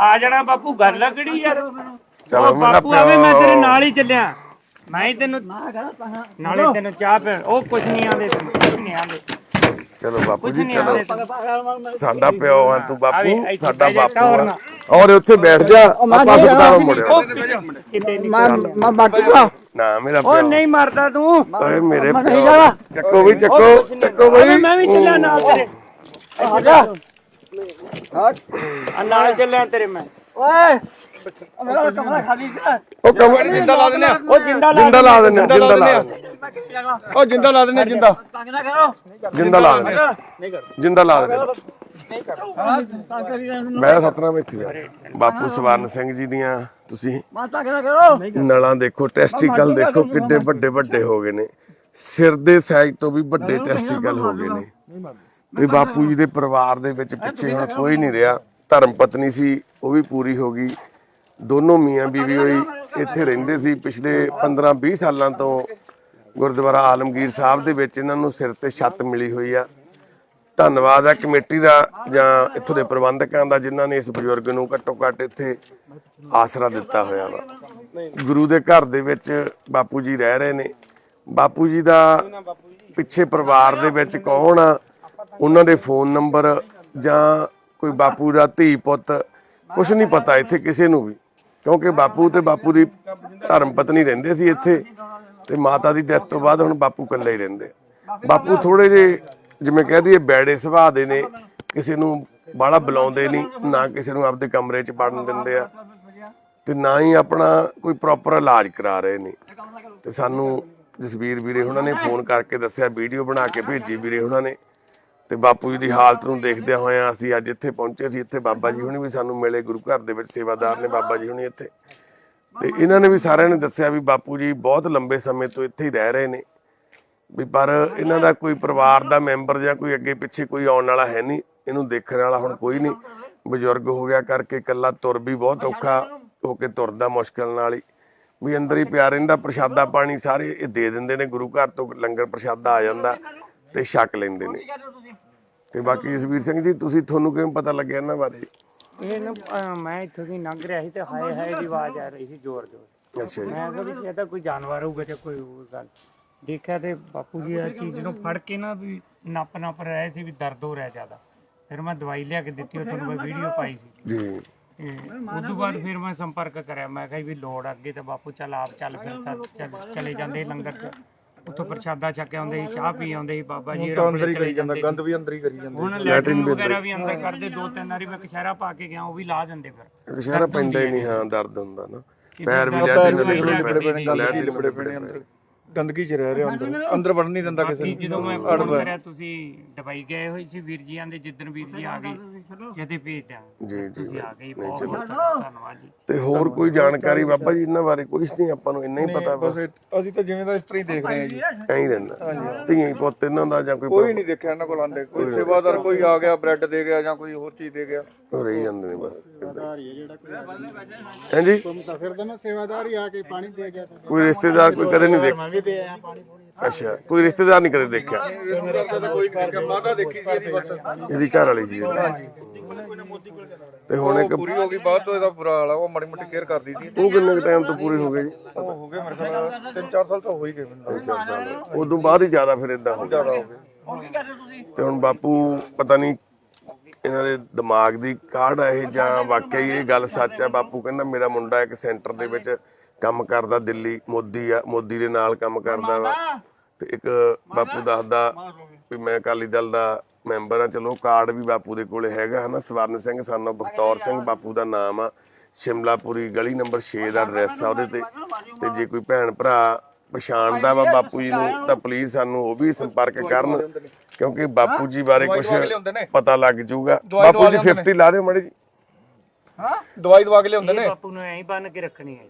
ਆ ਜਾਣਾ। ਬਾਪੂ ਗੱਲ ਯਾਰ? ਚਲੋ ਮੇਰਾ ਬਾਪੂ ਆਵੇ ਮੈਂ ਤੇਰੇ ਨਾਲ ਹੀ ਚੱਲਿਆ। ਮੈਂ ਹੀ ਤੈਨੂੰ ਨਾਲੇ ਤੈਨੂੰ ਚਾਹ ਪੀ ਉਹ ਕੁਝ ਨਹੀਂ ਆਂਦੇ ਤੈਨੂੰ ਕੁਝ ਨਹੀਂ ਆਂਦੇ ਚਲੋ ਬਾਪੂ ਜੀ ਚਲੋ। ਸਾਡਾ ਪਿਓ ਆ ਤੂੰ ਬਾਪੂ ਸਾਡਾ ਜਾ, ਬਾਪੂ ਆ। ਔਰ ਉੱਥੇ ਬੈਠ ਜਾ ਆਪਾਂ ਹਸਪਤਾਲ ਨਹੀਂ ਮੈਂ ਮੈਂ ਬਾਟੂਗਾ ਨਾ ਮੇਰਾ ਉਹ ਪਿਓ। ਨਹੀਂ ਮਰਦਾ ਤੂੰ। ਓਏ ਮੇਰੇ ਪਿਓ। ਚੱਕੋ ਵੀ ਚੱਕੋ ਚੱਕੋ ਬਈ। ਮੈਂ ਵੀ ਚੱਲਿਆ ਨਾਲ ਤੇਰੇ। ਹਟਾ ਆ ਨਾਲ ਚੱਲਿਆ ਤੇਰੇ ਮੈਂ। ਓਏ ਮੇਰਾ ਕਮਰਾ ਖਾਲੀ ਹੈ ਉਹ ਕਮਰ ਜਿੰਦਾ ਲਾ ਦਿੰਦੇ ਉਹ ਜਿੰਦਾ ਲਾ ਜਿੰਦਾ ਲਾ ਦਿੰਦੇ ਜਿੰਦਾ ਲਾ ਦਿੰਦੇ ਮੈਂ ਕਿੱਥੇ ਜਾਣਾ ਉਹ ਜਿੰਦਾ ਲਾ ਦਿੰਦੇ ਜਿੰਦਾ। ਤੰਗ ਨਾ ਕਰੋ। ਜਿੰਦਾ ਲਾ ਦਿੰਦੇ ਜਿੰਦਾ ਲਾ ਦਿੰਦੇ ਹਾਂ ਤੰਗ ਕਰੀ ਜਾਂਦੇ ਨੂੰ। ਮੈਂ ਸਤਨਾਮ ਇੱਥੇ ਆ। ਬਾਪੂ ਸਵਰਨ ਸਿੰਘ ਜੀ ਦੀਆਂ ਤੁਸੀਂ ਕਰੋ। ਨਲਾਂ ਦੇਖੋ ਟੈਸਟੀਕਲ ਦੇਖੋ ਕਿੱਡੇ ਵੱਡੇ ਵੱਡੇ ਹੋ ਗਏ ਨੇ। ਸਿਰ ਦੇ ਸਾਈਜ਼ ਤੋਂ ਵੀ ਵੱਡੇ ਟੈਸਟੀਕਲ ਹੋ ਗਏ ਨੇ। ਤੇ ਬਾਪੂ ਜੀ ਦੇ ਪਰਿਵਾਰ ਦੇ ਵਿੱਚ ਪਿੱਛੇ ਹੁਣ ਕੋਈ ਨਹੀਂ ਰਿਹਾ। ਧਰਮ ਪਤਨੀ ਸੀ ਉਹ ਵੀ ਪੂਰੀ ਹੋ ਗਈ। ਦੋਨੋਂ ਮੀਆਂ ਬੀਵੀ ਹੋਈ ਇੱਥੇ ਰਹਿੰਦੇ ਸੀ ਪਿਛਲੇ 15 20 ਸਾਲਾਂ ਤੋਂ ਗੁਰਦੁਆਰਾ ਆਲਮਗੀਰ ਸਾਹਿਬ ਦੇ ਵਿੱਚ ਇਹਨਾਂ ਨੂੰ ਸਿਰ ਤੇ ਛੱਤ ਮਿਲੀ ਹੋਈ ਆ। ਧੰਨਵਾਦ ਹੈ ਕਮੇਟੀ ਦਾ ਜਾਂ ਇੱਥੋਂ ਦੇ ਪ੍ਰਬੰਧਕਾਂ ਦਾ ਜਿਨ੍ਹਾਂ ਨੇ ਇਸ ਬਜ਼ੁਰਗ ਨੂੰ ਘੱਟੋ ਘੱਟ ਇੱਥੇ ਆਸਰਾ ਦਿੱਤਾ ਹੋਇਆ ਵਾ। ਗੁਰੂ ਦੇ ਘਰ ਦੇ ਵਿੱਚ ਬਾਪੂ ਜੀ ਰਹਿ ਰਹੇ ਨੇ। ਬਾਪੂ ਜੀ ਦਾ ਪਿੱਛੇ ਪਰਿਵਾਰ ਦੇ ਵਿੱਚ ਕੌਣ ਆ? ਉਹਨਾਂ ਦੇ ਫੋਨ ਨੰਬਰ ਜਾਂ ਕੋਈ ਬਾਪੂ ਦਾ ਧੀ ਪੁੱਤ? ਕੁਝ ਨਹੀਂ ਪਤਾ ਇੱਥੇ ਕਿਸੇ ਨੂੰ ਵੀ। ਕਿਉਂਕਿ ਬਾਪੂ ਤੇ ਬਾਪੂ ਦੀ ਧਰਮ ਪਤਨੀ ਰਹਿੰਦੇ ਸੀ ਇੱਥੇ ਤੇ ਮਾਤਾ ਦੀ ਡੈਥ ਤੋਂ ਬਾਅਦ ਹੁਣ ਬਾਪੂ ਇਕੱਲੇ ਹੀ ਰਹਿੰਦੇ ਬਾਪੂ ਥੋੜੇ ਜੇ ਜਿਵੇਂ ਕਹਿ ਦਈਏ ਬੈੜੇ ਸੁਭਾਅ ਦੇ ਨੇ, ਕਿਸੇ ਨੂੰ ਬਾਹਲਾ ਬੁਲਾਉਂਦੇ ਨਹੀਂ, ਨਾ ਕਿਸੇ ਨੂੰ ਆਪਦੇ ਕਮਰੇ 'ਚ ਵੜਨ ਦਿੰਦੇ ਆ ਤੇ ਨਾ ਹੀ ਆਪਣਾ ਕੋਈ ਪ੍ਰੋਪਰ ਇਲਾਜ ਕਰਾ ਰਹੇ ਨੇ। ਤੇ ਸਾਨੂੰ ਜਸਵੀਰ ਵੀਰੇ ਉਹਨਾਂ ਨੇ ਫੋਨ ਕਰਕੇ ਦੱਸਿਆ, ਵੀਡੀਓ ਬਣਾ ਕੇ ਭੇਜੀ ਵੀਰੇ ਉਹਨਾਂ ਨੇ। ਤੇ ਬਾਪੂ ਜੀ ਦੀ ਹਾਲਤ ਨੂੰ ਦੇਖਦਿਆਂ ਹੋਇਆਂ ਅਸੀਂ ਅੱਜ ਇੱਥੇ ਪਹੁੰਚੇ ਸੀ। ਇੱਥੇ ਬਾਬਾ ਜੀ ਹੁਣੀ ਵੀ ਸਾਨੂੰ ਮਿਲੇ, ਗੁਰੂ ਘਰ ਦੇ ਵਿੱਚ ਸੇਵਾਦਾਰ ਨੇ ਬਾਬਾ ਜੀ ਹੁਣੀ ਇੱਥੇ। ਤੇ ਇਹਨਾਂ ਨੇ ਵੀ ਸਾਰਿਆਂ ਨੇ ਦੱਸਿਆ ਵੀ ਬਾਪੂ ਜੀ ਬਹੁਤ ਲੰਬੇ ਸਮੇਂ ਤੋਂ ਇੱਥੇ ਹੀ ਰਹਿ ਰਹੇ ਨੇ। ਵੀ ਪਰ ਇਹਨਾਂ ਦਾ ਕੋਈ ਪਰਿਵਾਰ ਦਾ ਮੈਂਬਰ ਜਾਂ ਕੋਈ ਅੱਗੇ ਪਿੱਛੇ ਕੋਈ ਆਉਣ ਵਾਲਾ ਹੈ ਨਹੀਂ। ਇਹਨੂੰ ਦੇਖਣ ਵਾਲਾ ਹੁਣ ਕੋਈ ਨਹੀਂ। ਬਜ਼ੁਰਗ ਹੋ ਗਿਆ ਕਰਕੇ ਇਕੱਲਾ ਤੁਰ ਵੀ ਬਹੁਤ ਔਖਾ ਹੋ ਕੇ ਤੁਰਦਾ ਮੁਸ਼ਕਲ ਨਾਲ ਹੀ। ਵੀ ਅੰਦਰ ਹੀ ਪਿਆ ਰਹਿੰਦਾ, ਪ੍ਰਸ਼ਾਦਾ ਪਾਣੀ ਸਾਰੇ ਇਹ ਦੇ ਦਿੰਦੇ ਨੇ। ਗੁਰੂ ਘਰ ਤੋਂ ਲੰਗਰ ਪ੍ਰਸ਼ਾਦਾ ਆ ਜਾਂਦਾ। ਤੇ ਛਕ ਲੈਂਦੇ ਨੇ। ਤੇ ਬਾਕੀ ਜਸਵੀਰ ਸਿੰਘ ਜੀ ਤੁਸੀਂ ਤੁਹਾਨੂੰ ਕਿਵੇਂ ਪਤਾ ਲੱਗਿਆ ਇਹਨਾਂ ਬਾਰੇ? ਇਹ ਨਾ ਅਹ ਮੈਂ ਇੱਥੋਂ ਦੀ ਲੰਘ ਰਿਹਾ ਸੀ ਤੇ ਹਾਏ ਹਾਏ ਦੀ ਆਵਾਜ਼ ਆ ਰਹੀ ਸੀ ਜ਼ੋਰ ਜ਼ੋਰ। ਅੱਛਾ ਜੀ। ਮੈਂ ਕਿਹਾ ਵੀ ਇਹ ਤਾਂ ਕੋਈ ਜਾਨਵਰ ਹੋਊਗਾ ਜਾਂ ਕੋਈ ਹੋਰ ਗੱਲ। ਦੇਖਿਆ ਤੇ ਬਾਪੂ ਜੀ ਆ ਚੀਜ਼ ਨੂੰ ਫੜ ਕੇ ਨਾ ਵੀ ਨੱਪ ਨੱਪ ਰਹੇ ਸੀ ਵੀ ਦਰਦ ਹੋ ਰਿਹਾ ਜ਼ਿਆਦਾ। ਫਿਰ ਮੈਂ ਦਵਾਈ ਲਿਆ ਕੇ ਦਿੱਤੀ ਉਹ ਤੁਹਾਨੂੰ ਮੈਂ ਵੀਡੀਓ ਪਾਈ ਸੀ। ਜੀ। ਤੇ ਉਸ ਤੋਂ ਬਾਅਦ ਫਿਰ ਮੈਂ ਸੰਪਰਕ ਕਰਿਆ। ਮੈਂ ਕਿਹਾ ਵੀ ਲੋੜ ਆ ਅੱਗੇ ਤੇ ਬਾਪੂ ਚੱਲ ਆਪ ਚੱਲ ਫਿਰ ਚੱਲ- ਚੱਲ- ਚਲੇ ਜਾਂਦੇ ਲੰਗਰ ਚ। ਉੱਥੋਂ ਪ੍ਰਸ਼ਾਦਾ ਛਕ ਕੇ ਆਉਂਦੇ ਸੀ ਚਾਹ ਪੀ ਆਉਂਦੇ ਸੀ ਬਾਬਾ ਜੀ ਤਾਂ ਅੰਦਰ ਹੀ ਚਲੇ ਕਰੀ ਜਾਂਦਾ ਗੰਦ ਵੀ ਅੰਦਰ ਹੀ ਕਰੀ ਜਾਂਦਾ ਹੁਣ ਲੈਟਰਿੰਗ ਵਗੈਰਾ ਵੀ ਅੰਦਰ ਕਰਦੇ ਦੋ ਤਿੰਨ ਵਾਰੀ ਮੈਂ ਕਸ਼ਹਿਰਾ ਪਾ ਕੇ ਗਿਆ ਉਹ ਵੀ ਲਾ ਦਿੰਦੇ ਫਿਰ। ਦੁਸ਼ਹਿਰਾ ਪੈਂਦਾ ਹੀ ਨਹੀਂ ਹਾਂ ਦਰਦ ਹੁੰਦਾ ਨਾ। ਪੈਰ ਵੀ ਦਰਦ ਲੈ ਦਵਾਈ ਕੇ ਲਿਆ ਕੇ ਲਿਬੜੇ ਦੇ ਪੈਣੇ ਦੀ। ਲਿਬੜੇ ਪੈਣੇ ਅੰਦਰ। ਗੰਦਗੀ 'ਚ ਰਹਿ ਰਿਹਾ ਅੰਦਰ। ਅੰਦਰ ਵੜਨ ਨਹੀਂ ਦਿੰਦਾ ਕਿਸੇ ਬਾਕੀ ਨੂੰ। ਜਦੋਂ ਮੈਂ ਫੋਨ ਕਰਿਆ ਤੁਸੀਂ ਦਵਾਈ ਗਏ ਹੋਏ ਸੀ ਵੀਰ ਜੀ ਆਂਦੇ ਜਿੱਦਣ ਵੀਰ ਜੀ ਆ ਗਏ ਜਦੇ ਭੇਜ ਦਿਆਂਗੇ ਜੀ ਜੀ ਤੁਸੀਂ ਆ ਗਏ ਬਹੁਤ ਬਹੁਤ ਧੰਨਵਾਦ ਜੀ। ਤੇ ਹੋਰ ਕੋਈ ਜਾਣਕਾਰੀ ਬਾਬਾ ਜੀ ਇਹਨਾਂ ਬਾਰੇ ਕੁਝ ਨਹੀਂ ਆਪਾਂ ਨੂੰ ਇੰਨਾ ਹੀ ਪਤਾ ਬਸ ਬਸ। ਇਹ- ਅਸੀਂ ਤਾਂ ਜਿਵੇਂ ਦਾ ਇਸ ਤਰ੍ਹਾਂ ਹੀ ਦੇਖ ਰਹੇ ਹਾਂ ਜੀ। ਐਂ ਹੀ ਰਹਿੰਦਾ। ਧੀਆਂ ਹੀ ਪੁੱਤ ਇਹਨਾਂ ਦਾ ਜਾਂ ਕੋਈ ਕੋਈ ਨਹੀਂ ਦੇਖਿਆ ਇਹਨਾਂ ਕੋਲ ਆਂਦੇ ਕੋਈ ਸੇਵਾਦਾਰ ਕੋਈ ਆ ਗਿਆ ਬ੍ਰੈਡ ਦੇ ਗਿਆ ਜਾਂ ਕੋਈ ਹੋਰ ਚੀਜ਼ ਦੇ ਗਿਆ। ਉਹ ਰਹੀ ਜਾਂਦੇ ਨੇ ਬਸ। ਹਾਂਜੀ ਸੇਵਾਦਾਰ ਹੀ ਆ ਕੇ ਪਾਣੀ ਦੇ ਗਿਆ। ਕੋਈ ਰਿਸ਼ਤੇਦਾਰ ਕੋਈ ਕਦੇ ਨਹੀਂ ਦੇਖ ਮੈਂ ਵੀ ਦੇ ਆਇਆ ਪਾਣੀ ਪੂਣੀ ਅੱਛਾ ਕੋਈ ਰਿਸ਼ਤੇਦਾਰ ਨਹੀਂ ਕਦੇ ਦੇਖਿਆ? ਕੋਈ ਦੇਖਿਆ ਮਾਤਾ ਦੇਖੀ ਸੀ ਇਹਦੀ ਬਸ। ਇਹਦੀ ਘਰ ਵਾਲੀ ਇਹਦੀ। ਤੇ ਹੁਣ ਇੱਕ ਪੂਰੀ ਹੋ ਗਈ ਬਾਅਦ ਤੋਂ ਇਹਦਾ ਬੁਰਾ ਹਾਲ ਆ ਉਹ ਮਾੜੀ ਮੋਟੀ ਕੇਅਰ ਕਰਦੀ ਸੀ। ਉਹ ਕਿੰਨੇ ਟਾਈਮ ਤੋਂ ਪੂਰੇ ਹੋ ਗਏ ਜੀ ਉਹ ਹੋ ਗਏ ਮੇਰੇ ਖਿਆਲ 3-4 ਸਾਲ ਤਾਂ ਹੋ ਹੀ ਗਏ ਮੈਨੂੰ ਚਾਰ ਸਾਲ। ਉਦੋਂ ਬਾਅਦ ਹੀ ਜ਼ਿਆਦਾ ਫਿਰ ਇਦਾਂ ਹੋ ਗਿਆ ਜ਼ਿਆਦਾ ਹੋ ਗਏ। ਤੇ ਹੁਣ ਬਾਪੂ ਪਤਾ ਨਹੀਂ ਇਹਨਾਂ ਦੇ ਦਿਮਾਗ ਦੀ ਕਾਢ ਹੈ ਇਹ ਜਾਂ ਵਾਕਿਆ ਹੀ ਇਹ ਗੱਲ ਸੱਚ ਹੈ ਬਾਪੂ ਕਹਿੰਦਾ ਮੇਰਾ ਮੁੰਡਾ ਇੱਕ ਸੈਂਟਰ ਦੇ ਵਿੱਚ ਕੰਮ ਕਰਦਾ ਦਿੱਲੀ ਮੋਦੀ ਆ ਮੋਦੀ ਦੇ ਨਾਲ ਕੰਮ ਕਰਦਾ ਵਾ। ਤੇ ਇੱਕ ਬਾਪੂ ਦੱਸਦਾ ਵੀ ਮੈਂ ਅਕਾਲੀ ਦਲ ਦਾ ਮੈਂਬਰ ਆ। ਚਲੋ ਕਾਰਡ ਵੀ ਬਾਪੂ ਦੇ ਕੋਲੇ ਹੈਗਾ ਹਨਾ? ਸਵਰਨ ਸਿੰਘ ਸਾਨੂੰ ਬਖਤੌਰ ਸਿੰਘ ਬਾਪੂ ਦਾ ਨਾਮ ਆ। ਸ਼ਿਮਲਾਪੁਰੀ ਗਲੀ ਨੰਬਰ 6 ਦਾ ਐਡਰੈਸ ਆ ਉਹਦੇ ਤੇ। ਤੇ ਜੇ ਕੋਈ ਭੈਣ ਭਰਾ ਪਛਾਣਦਾ ਵਾ ਬਾਪੂ ਜੀ ਨੂੰ ਤਾਂ ਪਲੀਜ਼ ਸਾਨੂੰ ਉਹ ਵੀ ਸੰਪਰਕ ਕਰਨ ਕਿਉਂਕਿ ਬਾਪੂ ਜੀ ਬਾਰੇ ਕੁਝ। ਪਤਾ ਲੱਗ ਜਾਊਗਾ। ਬਾਪੂ ਜੀ ਦਵਾ 50 ਲਾ ਦਿਓ ਮੜੇ ਜੀ ਦਵਾਈ ਦਵਾ ਕੇ ਲਿਆਉਂਦੇ ਨੇ? ਬਾਪੂ ਨੂੰ ਐਂ ਹੀ ਬੰਨ ਕੇ ਰੱਖਣੀ ਹੈ।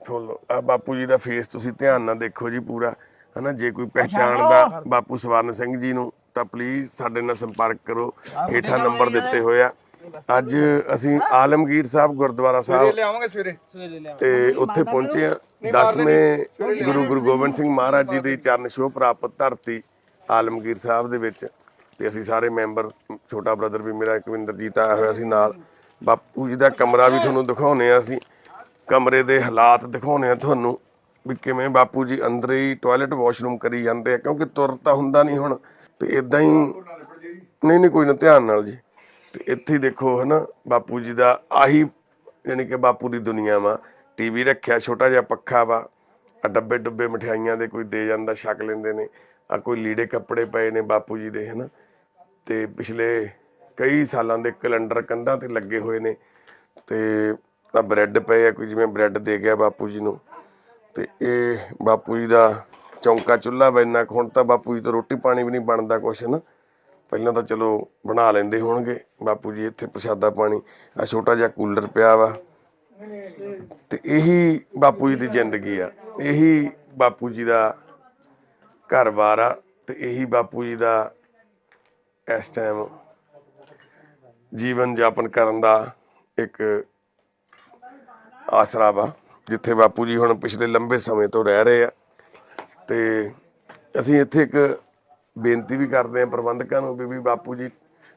ਖੋਲੋ। ਆ ਬਾਪੂ ਜੀ ਦਾ ਫੇਸ ਤੁਸੀਂ ਧਿਆਨ ਨਾਲ ਦੇਖੋ ਜੀ ਪੂਰਾ। ਹਨਾ ਜੇ ਕੋਈ ਪਹਿਚਾਣਦਾ ਬਾਪੂ ਸਵਰਨ ਸਿੰਘ ਜੀ ਨੂੰ ਤਾਂ ਪਲੀਜ਼ ਸਾਡੇ ਨਾਲ ਸੰਪਰਕ ਕਰੋ। ਹੇਠਾਂ ਨੰਬਰ ਦਿੱਤੇ ਹੋਏ ਆ। ਅੱਜ ਅਸੀਂ ਆਲਮਗੀਰ ਸਾਹਿਬ ਗੁਰਦੁਆਰਾ ਸਾਹਿਬ ਲਿਆਵਾਂਗੇ ਸਵੇਰੇ। ਤੇ ਉੱਥੇ ਪਹੁੰਚੇ ਆ। ਦਸਵੇਂ ਗੁਰੂ ਗੁਰੂ ਗੋਬਿੰਦ ਸਿੰਘ ਮਹਾਰਾਜ ਜੀ ਦੀ ਚਰਨ ਛੋਹ ਪ੍ਰਾਪਤ ਧਰਤੀ ਆਲਮਗੀਰ ਸਾਹਿਬ ਦੇ ਵਿੱਚ। ਤੇ ਅਸੀਂ ਸਾਰੇ ਮੈਂਬਰ ਛੋਟਾ ਬ੍ਰਦਰ ਵੀ ਮੇਰਾ ਇਕਵਿੰਦਰਜੀਤ ਆਇਆ ਹੋਇਆ ਸੀ ਨਾਲ। ਬਾਪੂ ਜੀ ਦਾ ਕਮਰਾ ਵੀ ਤੁਹਾਨੂੰ ਦਿਖਾਉਨੇ ਆ ਅਸੀਂ। ਕਮਰੇ ਦੇ ਹਾਲਾਤ ਦਿਖਾਉਨੇ ਆ ਤੁਹਾਨੂੰ ਵੀ ਕਿਵੇਂ ਬਾਪੂ ਜੀ ਅੰਦਰ ਹੀ ਟਾਇਲਟ ਵਾਸ਼ਰੂਮ ਕਰੀ ਜਾਂਦੇ ਆ ਕਿਉਂਕਿ ਤੁਰ ਤਾਂ ਹੁੰਦਾ ਨਹੀਂ ਹੁਣ। ਤੇ ਇਦਾਂ ਹੀ ਨਹੀਂ ਨਹੀਂ ਕੋਈ ਨਾ ਧਿਆਨ ਨਾਲ ਜੀ। ਤੇ ਇੱਥੇ ਹੀ ਦੇਖੋ ਹਨਾ ਬਾਪੂ ਜੀ ਦਾ ਆਹੀ ਯਾਨੀ ਕਿ ਬਾਪੂ ਦੀ ਦੁਨੀਆ ਵਾ। ਟੀਵੀ ਰੱਖਿਆ ਛੋਟਾ ਜਿਹਾ ਪੱਖਾ ਵਾ। ਆ ਡੱਬੇ ਡੁੱਬੇ ਮਠਿਆਈਆਂ ਦੇ ਕੋਈ ਦੇ ਜਾਂਦਾ ਛਕ ਲੈਂਦੇ ਨੇ। ਆ ਕੋਈ ਲੀੜੇ ਕੱਪੜੇ ਪਏ ਨੇ ਬਾਪੂ ਜੀ ਦੇ ਹਨਾ। ਤੇ ਪਿਛਲੇ ਕਈ ਸਾਲਾਂ ਦੇ ਕੈਲੰਡਰ ਕੰਧਾਂ ਤੇ ਲੱਗੇ ਹੋਏ ਨੇ ਤੇ ਆ ਬ੍ਰੈਡ ਪਏ ਆ, ਕੋਈ ਜਿਵੇਂ ਬ੍ਰੈਡ ਦੇ ਗਿਆ ਬਾਪੂ ਜੀ ਨੂੰ। ਤੇ ਇਹ ਬਾਪੂ ਜੀ ਦਾ ਚੌਂਕਾ ਚੁੱਲ੍ਹਾ ਵਾ ਇੰਨਾ ਕੁ, ਹੁਣ ਤਾਂ ਬਾਪੂ ਜੀ ਤੋਂ ਰੋਟੀ ਪਾਣੀ ਵੀ ਨਹੀਂ ਬਣਦਾ ਕੁਛ ਨਾ। ਪਹਿਲਾਂ ਤਾਂ ਚਲੋ ਬਣਾ ਲੈਂਦੇ ਹੋਣਗੇ, ਬਾਪੂ ਜੀ ਇੱਥੇ ਪ੍ਰਸ਼ਾਦਾ ਪਾਣੀ ਆ ਛੋਟਾ ਜਿਹਾ ਕੂਲਰ ਪਿਆ ਵਾ। ਤੇ ਇਹੀ ਬਾਪੂ ਜੀ ਦੀ ਜ਼ਿੰਦਗੀ ਆ, ਇਹੀ ਬਾਪੂ ਜੀ ਦਾ ਘਰ-ਬਾਰ ਆ, ਤੇ ਇਹੀ ਬਾਪੂ ਜੀ ਦਾ ਇਸ ਟਾਈਮ ਜੀਵਨ ਜਾਪਨ ਕਰਨ ਦਾ ਇੱਕ ਆਸਰਾ ਵਾ, ਜਿੱਥੇ ਬਾਪੂ ਜੀ ਹੁਣ ਪਿਛਲੇ ਲੰਬੇ ਸਮੇਂ ਤੋਂ ਰਹਿ ਰਹੇ ਆ। ਤੇ ਅਸੀਂ ਇੱਥੇ ਇੱਕ ਬੇਨਤੀ ਵੀ ਕਰਦੇ ਆ ਪ੍ਰਬੰਧਕਾਂ ਨੂੰ ਵੀ ਵੀ ਬਾਪੂ ਜੀ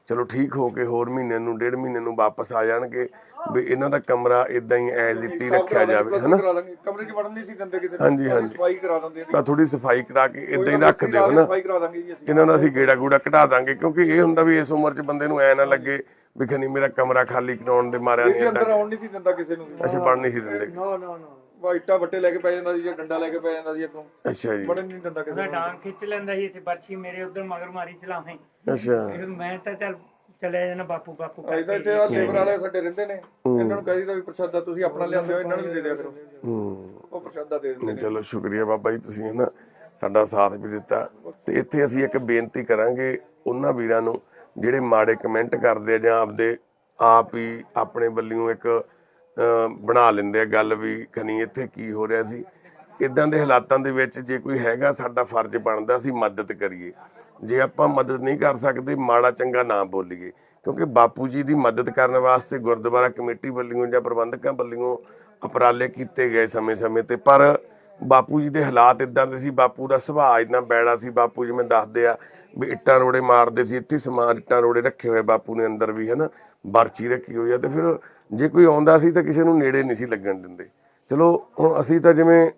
ਚਲੋ ਠੀਕ ਹੋ ਕੇ ਹੋਰ ਮਹੀਨੇ ਨੂੰ ਡੇਢ ਮਹੀਨੇ ਨੂੰ ਵਾਪਸ ਆ ਜਾਣਗੇ। ਵੀ ਇਹਨਾਂ ਦਾ ਕਮਰਾ ਇਦਾਂ ਹੀ ਐਜ਼ ਇਟ ਹੀ ਰੱਖਿਆ ਜਾਵੇ ਹਨਾ? ਕਮਰੇ 'ਚ ਵੜਨ ਨਹੀਂ ਸੀ ਦਿੰਦੇ ਕਿਸੇ ਹਾਂਜੀ, ਹਾਂਜੀ। ਸਫ਼ਾਈ ਕਰਾ ਦਿੰਦੇ ਤਾਂ ਥੋੜੀ ਸਫ਼ਾਈ ਕਰਾ ਕੇ ਇਦਾਂ ਹੀ ਰੱਖ ਦਿਓ ਹਨਾ? ਸਫ਼ਾਈ ਕਰਾ ਦਾਂਗੇ ਜੀ ਅਸੀਂ। ਇਹਨਾਂ ਦਾ ਅਸੀਂ ਗੇੜਾ ਗੂੜਾ ਘਟਾ ਦਾਂਗੇ ਕਿਉਂਕਿ ਇਹ ਹੁੰਦਾ ਵੀ ਇਸ ਉਮਰ 'ਚ ਬੰਦੇ ਨੂੰ ਐ ਨਾ ਲੱਗੇ ਵੀ ਖਨੀ ਮੇਰਾ ਕਮਰਾ ਖਾਲੀ ਕਰਾਉਣ ਦੇ ਮਾਰਿਆ ਨਹੀਂ ਅੰਦਰ ਆਉਣ ਨਹੀਂ ਸੀ ਦਿੰਦਾ ਕਿਸੇ ਨੂੰ ਵੀ। ਅਸੀਂ ਪੜ ਨਹੀਂ ਸੀ ਦਿੰਦੇ। ਨਾ ਨਾ ਨਾ। ਵਾਈਟਾ ਬੱਟੇ ਲੈ ਕੇ ਪੈ ਜਾਂਦਾ ਸੀ ਜਾਂ ਡੰਡਾ ਲੈ ਕੇ ਪੈ ਜਾਂਦਾ ਸੀ ਅੱਗੋਂ ਅੱਛਾ ਜੀ। ਵੜਨ ਨਹੀਂ ਦਿੰਦਾ ਕਿਸੇ ਮੈਂ ਨੂੰ ਡਾਂਗ ਖਿੱਚ ਲੈਂਦਾ ਸੀ ਤੇ ਬਰਛੀ ਮੇਰੇ ਉਧਰ ਮਗਰ ਮਾਰੀ ਚਲਾਵੇਂ ਅੱਛਾ। ਫਿਰ ਮੈਂ ਤਾਂ ਚੱਲ ਚਲੇ ਜਾਣਾ ਬਾਪੂ ਬਾਪੂ ਅਸੀਂ ਤਾਂ ਇੱਥੇ ਆ ਲੇਬਰ ਵਾਲੇ ਸਾਡੇ ਰਹਿੰਦੇ ਨੇ। ਇਹਨਾਂ ਨੂੰ ਕਹੀ ਦਾ ਵੀ ਪ੍ਰਸ਼ਾਦਾ ਤੁਸੀਂ ਆਪਣਾ ਲਿਆਂਦੇ ਹੋ ਇਹਨਾਂ ਨੂੰ ਵੀ ਦੇ ਦਿਆ ਕਰੋ। ਹੂੰ। ਉਹ ਪ੍ਰਸ਼ਾਦਾ ਦੇ ਦਿੰਦੇ ਨਹੀਂ ਚਲੋ ਸ਼ੁਕਰੀਆ ਬਾਬਾ ਜੀ ਤੁਸੀਂ ਹਨਾ ਸਾਡਾ ਸਾਥ ਵੀ ਦਿੱਤਾ। ਤੇ ਇੱਥੇ ਅਸੀਂ ਇੱਕ ਬੇਨਤੀ ਕਰਾਂਗੇ ਉਹਨਾਂ ਵੀਰਾਂ ਨੂੰ ਜਿਹੜੇ ਮਾੜੇ ਕਮੈਂਟ ਕਰਦੇ ਆ ਜਾਂ ਆਪਦੇ ਆਪ ਹੀ ਆਪਣੇ ਵੱਲੋਂ ਇੱਕ ਬਣਾ ਲੈਂਦੇ ਆ। ਗੱਲ ਵੀ ਖਨੀ ਇੱਥੇ ਕੀ ਹੋ ਰਿਹਾ ਸੀ। ਇਦਾਂ ਦੇ ਹਾਲਾਤਾਂ ਦੇ ਵਿੱਚ ਜੇ ਕੋਈ ਹੈਗਾ ਸਾਡਾ ਫਰਜ਼ ਬਣਦਾ ਅਸੀਂ ਮਦਦ ਕਰੀਏ। ਜੇ ਆਪਾਂ ਮਦਦ ਨਹੀਂ ਕਰ ਸਕਦੇ, ਮਾੜਾ ਚੰਗਾ ਨਾ ਬੋਲੀਏ। ਕਿਉਂਕਿ ਬਾਪੂ ਜੀ ਦੀ ਮਦਦ ਕਰਨ ਵਾਸਤੇ ਗੁਰਦੁਆਰਾ ਕਮੇਟੀ ਵੱਲੋਂ ਜਾਂ ਪ੍ਰਬੰਧਕਾਂ ਵੱਲੋਂ ਉਪਰਾਲੇ ਕੀਤੇ ਗਏ ਸਮੇਂ-ਸਮੇਂ ਤੇ। ਪਰ ਬਾਪੂ ਜੀ ਦੇ ਹਾਲਾਤ ਇਦਾਂ ਦੇ ਸੀ। ਬਾਪੂ ਦਾ ਸੁਭਾਅ ਇੰਨਾ ਬੈੜਾ ਸੀ। ਬਾਪੂ ਜਿਵੇਂ ਦੱਸਦੇ ਆ ਵੀ ਇੱਟਾਂ ਰੋੜੇ ਮਾਰਦੇ ਸੀ। ਇੱਥੇ ਹੀ ਸਮਾਨ ਇੱਟਾਂ ਰੋੜੇ ਰੱਖੇ ਹੋਏ ਬਾਪੂ ਨੇ ਅੰਦਰ ਵੀ, ਹਨਾ। ਬਰਚੀ ਰੱਖੀ ਹੋਈ ਆ ਤੇ ਫਿਰ ਜੇ ਕੋਈ ਆਉਂਦਾ ਸੀ ਤਾਂ ਕਿਸੇ ਨੂੰ ਨੇੜੇ ਨਹੀਂ ਸੀ ਲੱਗਣ ਦਿੰਦੇ। ਚਲੋ, ਹੁਣ ਅਸੀਂ ਤਾਂ ਜਿਵੇਂ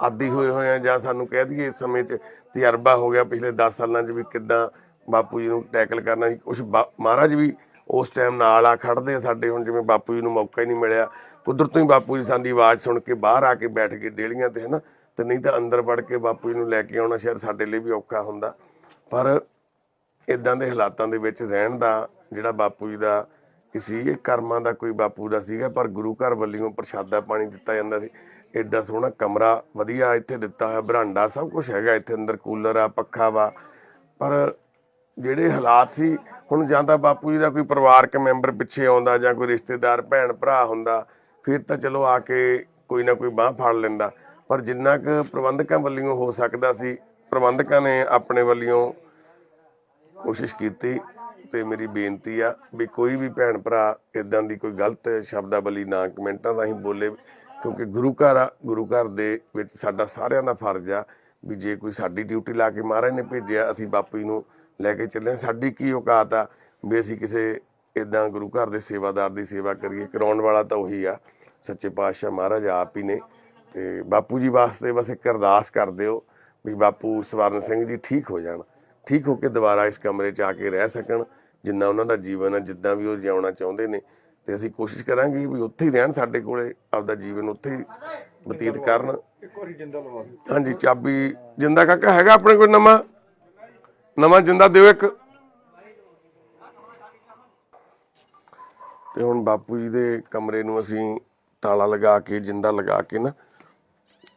ਆਦੀ ਹੋਏ ਹੋਏ ਆ ਜਾਂ ਸਾਨੂੰ ਕਹਿ ਦਈਏ ਇਸ ਸਮੇਂ 'ਚ ਤਜਰਬਾ ਹੋ ਗਿਆ ਪਿਛਲੇ 10 ਸਾਲਾਂ 'ਚ ਵੀ ਕਿੱਦਾਂ ਬਾਪੂ ਜੀ ਨੂੰ ਟੈਕਲ ਕਰਨਾ ਸੀ। ਕੁਛ ਬਾ- ਮਹਾਰਾਜ ਵੀ ਉਸ ਟਾਈਮ ਨਾਲ ਆ ਖੜਦੇ ਆ ਸਾਡੇ ਹੁਣ ਜਿਵੇਂ ਬਾਪੂ ਜੀ ਨੂੰ ਮੌਕਾ ਹੀ ਨਹੀਂ ਮਿਲਿਆ। ਕੁਦਰਤੋਂ ਹੀ ਬਾਪੂ ਜੀ ਸਾਡੀ ਆਵਾਜ਼ ਸੁਣ ਕੇ ਬਾਹਰ ਆ ਕੇ ਬੈਠ ਕੇ ਡੇਲੀਆਂ ਤੇ ਹਨਾ, ਤੇ ਨਹੀਂ ਤਾਂ ਅੰਦਰ ਵੜ ਕੇ ਬਾਪੂ ਜੀ ਨੂੰ ਲੈ ਕੇ ਆਉਣਾ ਸ਼ਾਇਦ ਸਾਡੇ ਲਈ ਵੀ ਔਖਾ ਹੁੰਦਾ। ਪਰ ਇਦਾਂ ਦੇ ਹਾਲਾਤਾਂ ਦੇ ਵਿੱਚ ਰਹਿਣ ਦਾ ਜਿਹੜਾ ਬਾਪੂ ਜੀ ਦਾ ਸੀ ਇਹ ਕਰਮਾਂ ਦਾ ਕੋਈ ਬਾਪੂ ਦਾ ਸੀਗਾ, ਪਰ ਗੁਰੂ ਘਰ ਵੱਲੋਂ ਪ੍ਰਸ਼ਾਦਾ ਪਾਣੀ ਦਿੱਤਾ ਜਾਂਦਾ ਸੀ। ਐਡਾ ਸੋਹਣਾ ਕਮਰਾ, ਵਧੀਆ ਇੱਥੇ ਦਿੱਤਾ ਹੋਇਆ ਬਰਾਂਡਾ, ਸਭ ਕੁਝ ਹੈਗਾ ਇੱਥੇ ਅੰਦਰ, ਕੂਲਰ ਆ, ਪੱਖਾ ਵਾ। ਪਰ ਜਿਹੜੇ ਹਾਲਾਤ ਸੀ, ਹੁਣ ਜਾਂ ਤਾਂ ਬਾਪੂ ਜੀ ਦਾ ਕੋਈ ਪਰਿਵਾਰਕ ਮੈਂਬਰ ਪਿੱਛੇ ਆਉਂਦਾ ਜਾਂ ਕੋਈ ਰਿਸ਼ਤੇਦਾਰ, ਭੈਣ, ਭਰਾ ਹੁੰਦਾ, ਫਿਰ ਤਾਂ ਚਲੋ ਆ ਕੇ ਕੋਈ ਨਾ ਕੋਈ ਬਾਹ ਫੜ ਲੈਂਦਾ। ਪਰ ਜਿੰਨਾ ਕੁ ਪ੍ਰਬੰਧਕਾਂ ਵੱਲੋਂ ਹੋ ਸਕਦਾ ਸੀ, ਪ੍ਰਬੰਧਕਾਂ ਨੇ ਆਪਣੇ ਵੱਲੋਂ ਕੋਸ਼ਿਸ਼ ਕੀਤੀ। ਤੇ ਮੇਰੀ ਬੇਨਤੀ ਆ ਵੀ ਕੋਈ ਵੀ ਭੈਣ ਭਰਾ ਇਦਾਂ ਦੀ ਕੋਈ ਗਲਤ ਸ਼ਬਦਾਵਲੀ ਨਾ ਕਮੈਂਟਾਂ ਰਾਹੀਂ ਬੋਲੇ, ਕਿਉਂਕਿ ਗੁਰੂ ਘਰ ਆ, ਗੁਰੂ ਘਰ ਦੇ ਵਿੱਚ ਸਾਡਾ ਸਾਰਿਆਂ ਦਾ ਫਰਜ਼ ਆ ਵੀ ਜੇ ਕੋਈ ਸਾਡੀ ਡਿਊਟੀ ਲਾ ਕੇ ਮਹਾਰਾਜ ਨੇ ਭੇਜਿਆ, ਅਸੀਂ ਬਾਪੂ ਜੀ ਨੂੰ ਲੈ ਕੇ ਚੱਲੇ। ਸਾਡੀ ਕੀ ਔਕਾਤ ਆ ਵੀ ਅਸੀਂ ਕਿਸੇ ਇਦਾਂ ਗੁਰੂ ਘਰ ਦੇ ਸੇਵਾਦਾਰ ਦੀ ਸੇਵਾ ਕਰੀਏ। ਕਰਾਉਣ ਵਾਲਾ ਤਾਂ ਉਹੀ ਆ। ਸੱਚੇ ਪਾਤਸ਼ਾਹ ਮਹਾਰਾਜ ਆਪ ਹੀ ਨੇ ਤੇ ਬਾਪੂ ਜੀ ਵਾਸਤੇ ਬਸ ਇੱਕ ਅਰਦਾਸ ਕਰ ਦਿਓ ਵੀ ਬਾਪੂ ਸਵਰਨ ਸਿੰਘ ਜੀ ਠੀਕ ਹੋ ਜਾਣ, ਠੀਕ ਹੋ ਕੇ ਦੁਬਾਰਾ ਇਸ ਕਮਰੇ 'ਚ ਆ ਕੇ ਰਹਿ ਸਕਣ। ਜਿੰਨਾ ਉਹਨਾਂ ਦਾ ਜੀਵਨ ਹੈ ਜਿੱਦਾਂ ਵੀ ਉਹ ਜਿਉਣਾ ਚਾਹੁੰਦੇ ਨੇ ਤੇ ਅਸੀਂ ਕੋਸ਼ਿਸ਼ ਕਰਾਂਗੇ ਵੀ ਉੱਥੇ ਹੀ ਰਹਿਣ ਸਾਡੇ ਕੋਲੇ ਆਪਦਾ ਜੀਵਨ ਉੱਥੇ ਹੀ ਬਤੀਤ ਕਰਨ। ਇੱਕ ਵਾਰੀ ਜਿੰਦਾ ਲਵਾ ਦਿਓ। ਹਾਂਜੀ ਚਾਬੀ ਜਿੰਦਾ ਕਾਕਾ ਹੈਗਾ ਆਪਣੇ ਕੋਲ ਨਵਾਂ? ਨਵਾਂ ਜਿੰਦਾ ਦਿਓ ਇੱਕ। ਤੇ ਹੁਣ ਬਾਪੂ ਜੀ ਦੇ ਕਮਰੇ ਨੂੰ ਅਸੀਂ ਤਾਲਾ ਲਗਾ ਕੇ ਜਿੰਦਾ ਲਗਾ ਕੇ ਨਾ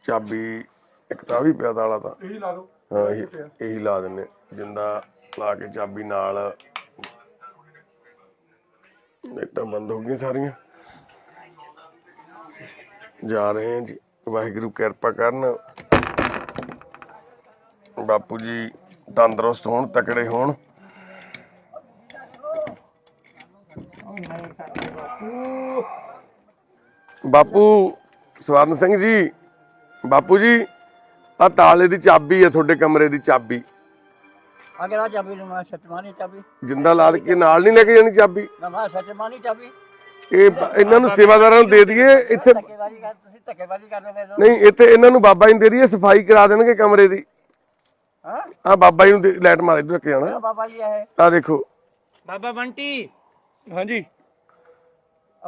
ਚਾਬੀ ਇੱਕ ਤਾਂ ਵੀ ਪਿਆ ਤਾਲਾ ਤਾਂ। ਇਹੀ ਲਾ ਦਿਓ। ਹਾਂ ਇਹ ਲਾ ਦਿੰਨੇ। ਜਿੰਦਾ ਲਾ ਕੇ ਚਾਬੀ ਨਾਲ ਲਾਈਟਾਂ ਬੰਦ ਹੋ ਗਈਆਂ ਸਾਰੀਆਂ। ਜਾ ਰਹੇ ਹਾਂ ਜੀ, ਵਾਹਿਗੁਰੂ ਕਿਰਪਾ ਕਰਨ। ਬਾਪੂ ਜੀ ਤੰਦਰੁਸਤ ਹੋਣ, ਤਕੜੇ ਹੋਣ। ਬਾਪੂ ਸਵਰਨ ਸਿੰਘ ਜੀ, ਬਾਪੂ ਜੀ ਆ ਤਾਲੇ ਦੀ ਚਾਬੀ ਹੈ ਤੁਹਾਡੇ ਕਮਰੇ ਦੀ ਚਾਬੀ। ਅਗਰ ਆ ਚਾਬੀ ਨੂੰ ਮੈਂ ਸੱਚਮਾਨੀ ਚਾਬੀ। ਜਿੰਦਾ ਲਾ ਕੇ ਨਾਲ ਨਹੀਂ ਲੈ ਕੇ ਜਾਣੀ ਚਾਬੀ? ਨਾ ਮੈਂ ਸੱਚਮਾਨੀ ਚਾਬੀ। ਇਹ ਬ- ਇਹਨਾਂ ਨੂੰ ਸੇਵਾਦਾਰਾਂ ਨੂੰ ਦੇ ਦਈਏ ਇੱਥੇ ਧੱਕੇਬਾਜ਼ੀ ਕਰ ਤੁਸੀਂ ਧੱਕੇਬਾਜ਼ੀ ਕਰਦੇ ਪਏ ਹੋ ਨਹੀਂ ਇੱਥੇ ਇਹਨਾਂ ਨੂੰ ਬਾਬਾ ਜੀ ਨੂੰ ਦੇ ਦਈਏ ਸਫ਼ਾਈ ਕਰਾ ਦੇਣਗੇ ਕਮਰੇ ਦੀ। ਹਾਂ? ਆ ਬਾਬਾ ਜੀ ਨੂੰ ਦੇ- ਲਾਈਟ ਮਾਰ ਇਧਰ ਕੇ ਜਾਣਾ। ਬਾਬਾ ਜੀ ਹੈ ਆ ਦੇਖੋ। ਬਾਬਾ ਬੰਟੀ। ਹਾਂਜੀ।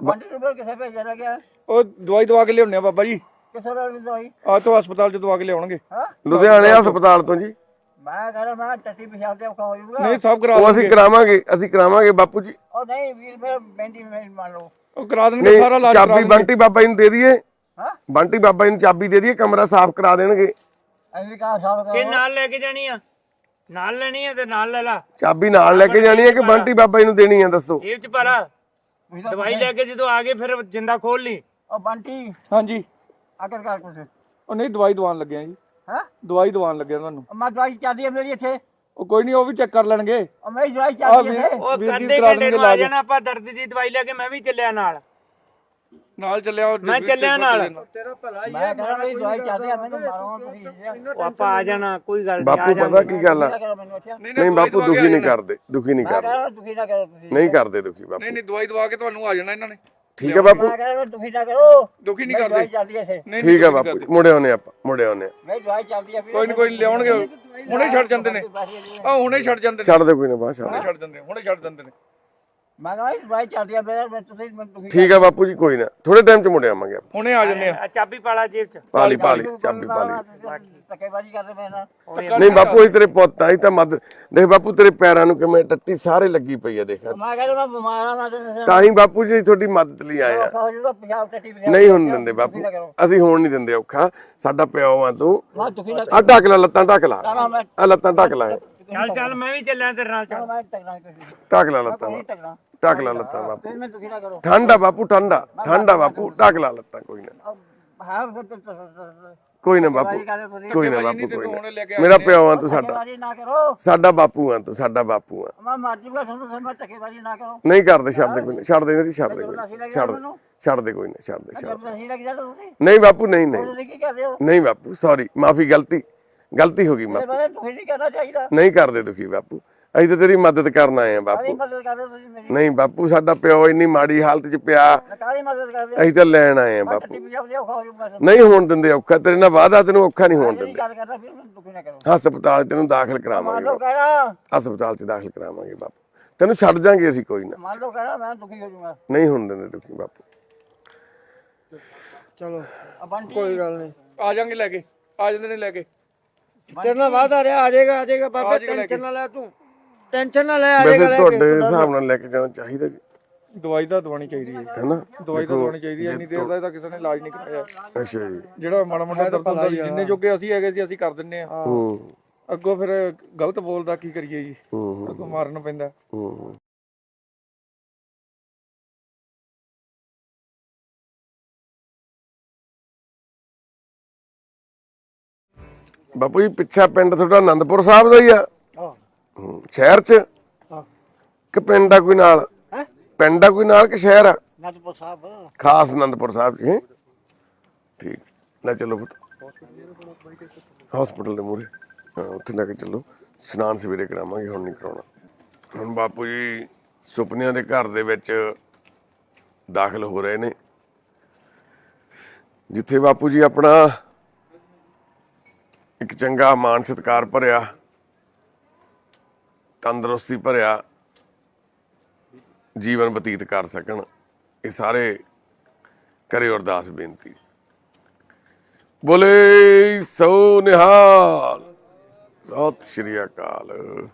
ਬੰਟੀ ਨੂੰ ਬੋਲ ਕਿਸੇ ਭੇਜਿਆ ਗਿਆ? ਉਹ ਦਵਾਈ ਦਵਾ ਕੇ ਲਿਆਉਣੇ ਆ ਬਾਬਾ ਜੀ। ਕਿਸੇ ਨਾਲ ਦਵਾਈ? ਆ ਤੋਂ ਹਸਪਤਾਲ ਚ ਦਵਾ ਕੇ ਲਿਆਉਣਗੇ। ਹਾਂ? ਲੁਧਿਆਣੇ ਹਸਪਤਾਲ ਤੋਂ ਜੀ। ਮੈਂ ਕਹਿੰਦਾ ਮੈਂ ਟੱਟੀ ਪਿਸ਼ਾਬ ਤੇ ਔਖਾ ਹੋ ਜਾਊਗਾ। ਨਹੀਂ ਸਭ ਕਰਾ ਉਹ ਅਸੀਂ ਕਰਾਵਾਂਗੇ ਅਸੀਂ ਕਰਾਵਾਂਗੇ ਬਾਪੂ ਜੀ। ਉਹ ਨਹੀਂ ਵੀਰ ਮੇਰਾ ਬੈਂਡੀ ਮੈਂ ਮੰਨ ਲਓ। ਉਹ ਕਰਾ ਦੇਣਗੇ ਨਹੀਂ ਸਾਰਾ ਇਲਾਜ ਕਰਾ ਚਾਬੀ ਦੇਣਗੇ। ਬੰਟੀ ਬਾਬਾ ਜੀ ਨੂੰ ਦੇ ਦਈਏ। ਹਾਂ? ਬੰਟੀ ਬਾਬਾ ਜੀ ਨੂੰ ਚਾਬੀ ਦੇ ਦਈਏ ਕਮਰਾ ਸਾਫ਼ ਕਰਾ ਦੇਣਗੇ। ਐਵੇਂ ਕਹਾ ਸਾਹਿਬ ਕਿ ਕਰੋ ਨਾਲ ਲੈ ਕੇ ਜਾਣੀ ਆ? ਨਾਲ ਲੈਣੀ ਆ ਤੇ ਨਾਲ ਲੈ ਲਾ। ਚਾਬੀ ਨਾਲ ਲੈ ਕੇ ਜਾਣੀ ਹੈ ਕਿ ਬੰਟੀ ਬਾਬਾ ਜੀ ਨੂੰ ਦੇਣੀ ਹੈ ਦੱਸੋ? ਜੇਬ ਚ ਲਾ ਦਵਾਈ ਲੈ ਕੇ ਜਦੋਂ ਆ ਗਏ ਫਿਰ ਜਿੰਦਾ ਖੋਲ ਲਈ। ਉਹ ਬੰਟੀ। ਹਾਂਜੀ। ਆਕਰ ਕਰ ਕੁਛ। ਉਹ ਨਹੀਂ ਦਵਾਈ ਦਵਾਉਣ ਲੱਗੇ ਆ ਜੀ। ਹਾਂ? ਦਵਾਈ ਦਵਾਉਣ ਲੱਗੇ ਆ ਤੁਹਾਨੂੰ। ਮੈਂ ਦਵਾਈ ਚੱਲਦੀ ਹੈ ਮੇਰੀ ਇੱਥੇ। ਉਹ ਕੋਈ ਨਹੀਂ ਉਹ ਵੀ ਚੈੱਕ ਕਰ ਲੈਣਗੇ। ਉਹ ਮੇਰੀ ਦਵਾਈ ਚੱਲਦੀ ਹੈ ਇੱਥੇ। ਉਹ ਵੀਰ ਜੀ ਕੰਦੇ ਨੂੰ ਆ ਜਾਣਾ ਆਪਾਂ ਦਰਦ ਦੀ ਦਵਾਈ ਲੈ ਕੇ ਮੈਂ ਵੀ ਚੱਲਿਆ ਨਾਲ। ਨਾਲ ਚੱਲਿਆ ਉਹ ਮੈਂ ਚੱਲਿਆ ਨਾਲ। ਮੈਂ ਕਹਿੰਦਾ ਮੇਰੀ ਦਵਾਈ ਚੱਲਦੀ ਹੈ ਮੈਨੂੰ ਮਾਰੋ ਤੁਸੀਂ। ਇੱਥੇ ਉਹ ਆਪਾਂ ਆ ਜਾਣਾ ਕੋਈ ਗੱਲ ਨਹੀਂ ਬਾਪੂ ਪਤਾ ਕੀ ਗੱਲ ਆ? ਕਰੋ ਮੈਨੂੰ ਨਹੀਂ ਬਾਪੂ ਦੁਖੀ ਨਹੀਂ ਕਰਦੇ ਦੁਖੀ ਨਹੀਂ ਮੈਂ ਕਰਦੇ। ਕਹਿੰਦਾ ਦੁਖੀ ਨਾ ਕਰੋ ਤੁਸੀਂ। ਨਹੀਂ ਕਰਦੇ ਦੁਖੀ ਬਾਪੂ। ਨਹੀਂ ਨਹੀਂ ਦਵਾਈ ਦਵਾ ਕੇ ਤੁਹਾਨੂੰ ਆ ਜਾਣਾ ਇਹਨਾਂ ਨੇ। ਠੀਕ ਹੈ ਬਾਪੂ। ਮੈਂ ਕਹਿੰਦਾ ਦੁਖੀ ਨਾ ਕਰੋ। ਦੁਖੀ ਨਹੀਂ ਦਵਾਈ ਕਰਦੇ। ਚੱਲਦੀ ਨਹੀਂ ਠੀਕ ਹੈ ਬਾਪੂ ਮੁੜੇ ਆਉਨੇ ਆਪਾਂ ਮੁੜੇ ਆਉਨੇ ਮੇਰੀ ਦਵਾਈ ਚੱਲਦੀ ਵੀਰ ਕੋਈ ਨਹੀਂ ਕੋਈ ਨੀ, ਲਿਆਉਣਗੇ ਹੁਣੇ ਛੱਡ ਜਾਂਦੇ ਨੇ। ਆ ਹੁਣੇ ਛੱਡ ਜਾਂਦੇ ਨੇ। ਛੱਡ ਦੇ ਕੋਈ ਨਾ ਬਾਹਰ ਛੱਡ। ਹੁਣੇ ਛੱਡ ਜਾਂਦੇ ਨੇ ਹੁਣੇ ਛੱਡ ਦਿੰਦੇ ਨੇ। ਮੈਂ ਕਹਿੰਦਾ ਮੇਰੀ ਦਵਾਈ ਚੱਲਦੀ ਹੈ ਮੇਰਾ ਮੈਂ ਤੁਸੀਂ ਮੈਨੂੰ ਦੁਖੀ ਠੀਕ ਹੈ ਬਾਪੂ ਜੀ ਕੋਈ ਨਾ। ਥੋੜੇ ਟਾਈਮ ਚ ਮੁੜੇ ਆਵਾਂਗੇ ਆਪਾਂ। ਹੁਣੇ ਆ ਜਾਂਦੇ ਆ। ਆ ਚਾਬੀ ਪਾਲਾ ਜੇਬ ਚ। ਪਾਲੀ ਪਾਲੀ ਚਾਬੀ ਪਾਲੀ ਧੱਕੇਬਾਜ਼ੀ ਕਰਦੇ ਪਏ ਨਾ। ਨਹੀਂ ਬਾਪੂ ਅਸੀਂ ਤੇਰੇ ਪੁੱਤ ਆ ਤਾਂ ਮਦ ਦੇਖ ਬਾਪੂ ਤੇਰੇ ਪੈਰਾਂ ਨੂੰ ਕਿਵੇਂ ਟੱਟੀ ਸਾਰੇ ਲੱਗੀ ਪਈ ਆ ਦੇਖ। ਮੈਂ ਕਹਿੰਦਾ ਮੈਂ ਬਿਮਾਰ ਆ ਮੈਂ ਤੇ ਹੀ ਬਾਪੂ ਜੀ ਤੁਹਾਡੀ ਮਦਦ ਲਈ ਆਏ ਆ ਪੰਜਾਬ ਟੱਟੀ ਨਹੀਂ ਹੁਣ ਦਿੰਦੇ ਬਾਪੂ। ਅਸੀਂ ਹੋਣ ਨਹੀਂ ਦਿੰਦੇ ਔਖਾ। ਸਾਡਾ ਪਿਓ ਆ ਤੂੰ। ਆ ਢੱਕ ਲੈ ਲੱਤਾਂ ਢੱਕ ਲਾ। ਆ ਲੱਤਾਂ ਢੱਕ ਲਾ। ਚੱਲ ਚੱਲ ਮੈਂ ਵੀ ਚੱਲਿਆ ਤੇਰੇ ਨਾਲ ਚੱਲ। ਮੈਂ ਲੈ ਲੱਤਾਂ ਢੱਕ ਲੈ ਲੱਤਾਂ ਬਾਪੂ। ਫਿਰ ਮੈਂ ਦੁਖੀ ਨਾ ਕਰੋ। ਠੰਡਾ ਬਾਪੂ ਠੰਡਾ ਠੰਡਾ ਬਾਪੂ ਢੱਕ ਲੈ ਲੱਤਾਂ ਕੋਈ ਨਾ। ਹਾਂ ਕੋਈ ਨਾ ਬਾਪੂ ਤੁਸੀਂ। ਕੋਈ ਨਾ ਬਾਪੂ ਕੋਈ ਨਾ। ਮੇਰਾ ਪਿਓ ਆ ਤੂੰ ਸਾਡਾ ਧੱਕੇਬਾਜ਼ੀ ਨਾ ਕਰੋ। ਸਾਡਾ ਬਾਪੂ ਆ ਤੂੰ ਸਾਡਾ ਬਾਪੂ ਆ। ਮੈਂ ਮਰ ਜੂਗਾ ਤੁਹਾਨੂੰ ਸਮਝ ਧੱਕੇਬਾਜ਼ੀ ਨਾ ਕਰੋ। ਨਹੀਂ ਕਰਦੇ ਛੱਡ ਦੇ ਕੋਈ ਨਾ ਛੱਡ ਦੇ ਨਹੀਂ ਛੱਡ ਦੇ ਕੋਈ ਨਾ, ਛੱਡ ਦੇ ਛੱਡ ਦੇ ਕੋਈ ਨਾ ਛੱਡ ਦੇ ਛੱਡ ਜਦ ਲੱਗ ਤੁਸੀਂ। ਦੇ। ਨਹੀਂ ਬਾਪੂ ਨਹੀਂ ਨਹੀਂ। ਤੁਸੀਂ ਕੀ ਕਰ ਰਹੇ ਹੋ? ਨਹੀਂ ਬਾਪੂ ਸੌਰੀ ਮਾਫੀ ਗਲਤੀ। ਗਲਤੀ ਹੋ ਗਈ ਮਾਪੂ ਤੁਸੀਂ ਨਹੀਂ ਕਰਨਾ ਚਾਹੀਦਾ। ਨਹੀਂ ਕਰਦੇ ਦੁਖੀ ਬਾਪੂ। ਅਸੀਂ ਤਾਂ ਤੇਰੀ ਮਦਦ ਕਰਨ ਆਏ ਆ ਬਾਪੂ। ਮਦਦ ਕਰਦੇ ਹੋ ਤੁਸੀਂ ਮੇਰੀ। ਨਹੀਂ ਬਾਪੂ ਸਾਡਾ ਪਿਓ ਇੰਨੀ ਮਾੜੀ ਹਾਲਤ 'ਚ ਪਿਆ। ਮੈਂ ਕਾਹਦੀ ਮਦਦ ਕਰਦੇ ਹੋ। ਅਸੀਂ ਤਾਂ ਲੈਣ ਆਏ ਆ ਬਾਪੂ। ਨਹੀਂ ਹੋਣ ਦਿੰਦੇ ਔਖਾ ਤੇਰੇ ਨਾਲ ਵਾਦਾ ਤੈਨੂੰ ਔਖਾ ਨਹੀਂ ਹੋਣ ਦਿੰਦੇ। ਗੱਲ ਕਰਦਾ ਫਿਰ ਮੈਨੂੰ ਦੁਖੀ ਨਾ ਕਰੋ। ਹਸਪਤਾਲ 'ਚ ਤੈਨੂੰ ਦਾਖਲ ਮੰਨ ਕਰਾਵਾਂਗੇ ਲਓ ਕਹਿਣਾ ਹਸਪਤਾਲ 'ਚ ਦਾਖਲ ਕਰਾਵਾਂਗੇ ਬਾਪੂ। ਤੈਨੂੰ ਛੱਡ ਜਾਾਂਗੇ ਅਸੀਂ ਕੋਈ ਨਾ। ਮੰਨ ਲਓ ਕਹਿਣਾ ਮੈਂ ਦੁਖੀ ਹੋ ਜਾਊਗਾ। ਨਹੀਂ ਹੋਣ ਦਿੰਦੇ ਦੁਖੀ ਬਾਪੂ। ਚਲੋ ਕੋਈ ਗੱਲ ਨਹੀਂ। ਆ ਜਾਣਗੇ ਲੈ ਕੇ ਆ ਜਾਂਦੇ ਨੇ ਲੈ ਕੇ। ਤੇਰੇ ਨਾਲ ਵਾਦਾ ਰਿਹਾ ਆ ਜਾਏਗਾ ਆ ਜਾਏਗਾ ਬਾਬਾ। ਟੈਨਸ਼ਨ ਨਾ ਲੈ ਤੂੰ। ਟੈਨਸ਼ਨ ਨਾ ਲੈ ਆ ਵੈਸੇ ਜਾਏਗਾ ਲੈ ਤੁਹਾਡੇ ਹਿਸਾਬ ਨਾਲ ਲੈ ਕੇ ਜਾਣਾ ਚਾਹੀਦਾ ਜੀ। ਦਵਾਈ ਤਾਂ ਦਵਾਉਣੀ ਚਾਹੀਦੀ ਹੈ ਹੈਨਾ ਦਵਾਈ ਤਾਂ ਦਵਾਉਣੀ ਚਾਹੀਦੀ ਹੈ ਇੰਨੀ ਦੇਰ ਦਾ ਇਹਦਾ ਕਿਸੇ ਨੇ ਇਲਾਜ ਨਹੀਂ ਕਰਾਇਆ। ਅੱਛਾ ਜੀ। ਜਿਹੜਾ ਮਾੜਾ ਮੋਟਾ ਦਰਦ ਹੁੰਦਾ ਸੀ ਜਿੰਨੇ ਜੋਗੇ ਅਸੀਂ ਹੈਗੇ ਸੀ ਅਸੀਂ ਕਰ ਦਿੰਨੇ ਆ ਹੂੰ। ਅੱਗੋਂ ਫਿਰ ਗਲਤ ਬੋਲਦਾ ਕੀ ਕਰੀਏ ਜੀ? ਹੂੰ ਅੱਗੋਂ ਮਾਰਨ ਪੈਂਦਾ। ਹੂੰ। ਬਾਪੂ ਜੀ ਪਿੱਛਾ ਪਿੰਡ ਤੁਹਾਡਾ ਆਨੰਦਪੁਰ ਸਾਹਿਬ ਦਾ ਹੀ ਆ। ਹੂੰ, ਸ਼ਹਿਰ ਚ? ਕਿ ਪਿੰਡ ਆ ਕੋਈ ਨਾਲ? ਪਿੰਡ ਆ ਕੋਈ ਨਾਲ ਕਿ ਸ਼ਹਿਰ ਆ? ਨੰਦਪੁਰ ਸਾਹਿਬ। ਖਾਸ ਆਨੰਦਪੁਰ ਸਾਹਿਬ ਜੀ ਹੈਂ? ਠੀਕ। ਲੈ ਚਲੋ ਪੁੱਤ। ਹਸਪੀਟਲ ਦੇ ਮੂਹਰੇ। ਹਾਂ ਉੱਥੇ ਲੈ ਕੇ ਚੱਲੋ। ਇਸ਼ਨਾਨ ਸਵੇਰੇ ਕਰਾਵਾਂਗੇ ਹੁਣ ਨਹੀਂ ਕਰਾਉਣਾ। ਹੁਣ ਬਾਪੂ ਜੀ ਸੁਪਨਿਆਂ ਦੇ ਘਰ ਦੇ ਵਿੱਚ ਦਾਖਲ ਹੋ ਰਹੇ ਨੇ। ਜਿੱਥੇ ਬਾਪੂ ਜੀ ਆਪਣਾ ਇੱਕ ਚੰਗਾ ਮਾਨ ਸਤਕਾਰ ਭਰਿਆ, ਤੰਦਰੁਸਤੀ ਭਰਿਆ, ਜੀਵਨ ਬਤੀਤ ਕਰ ਸਕਣ, ਇਹ ਸਾਰੇ ਕਰਿਓ ਅਰਦਾਸ ਬੇਨਤੀ। ਬੋਲੇ ਸੋ ਨਿਹਾਲ। ਸਤਿ ਸ਼੍ਰੀ ਅਕਾਲ।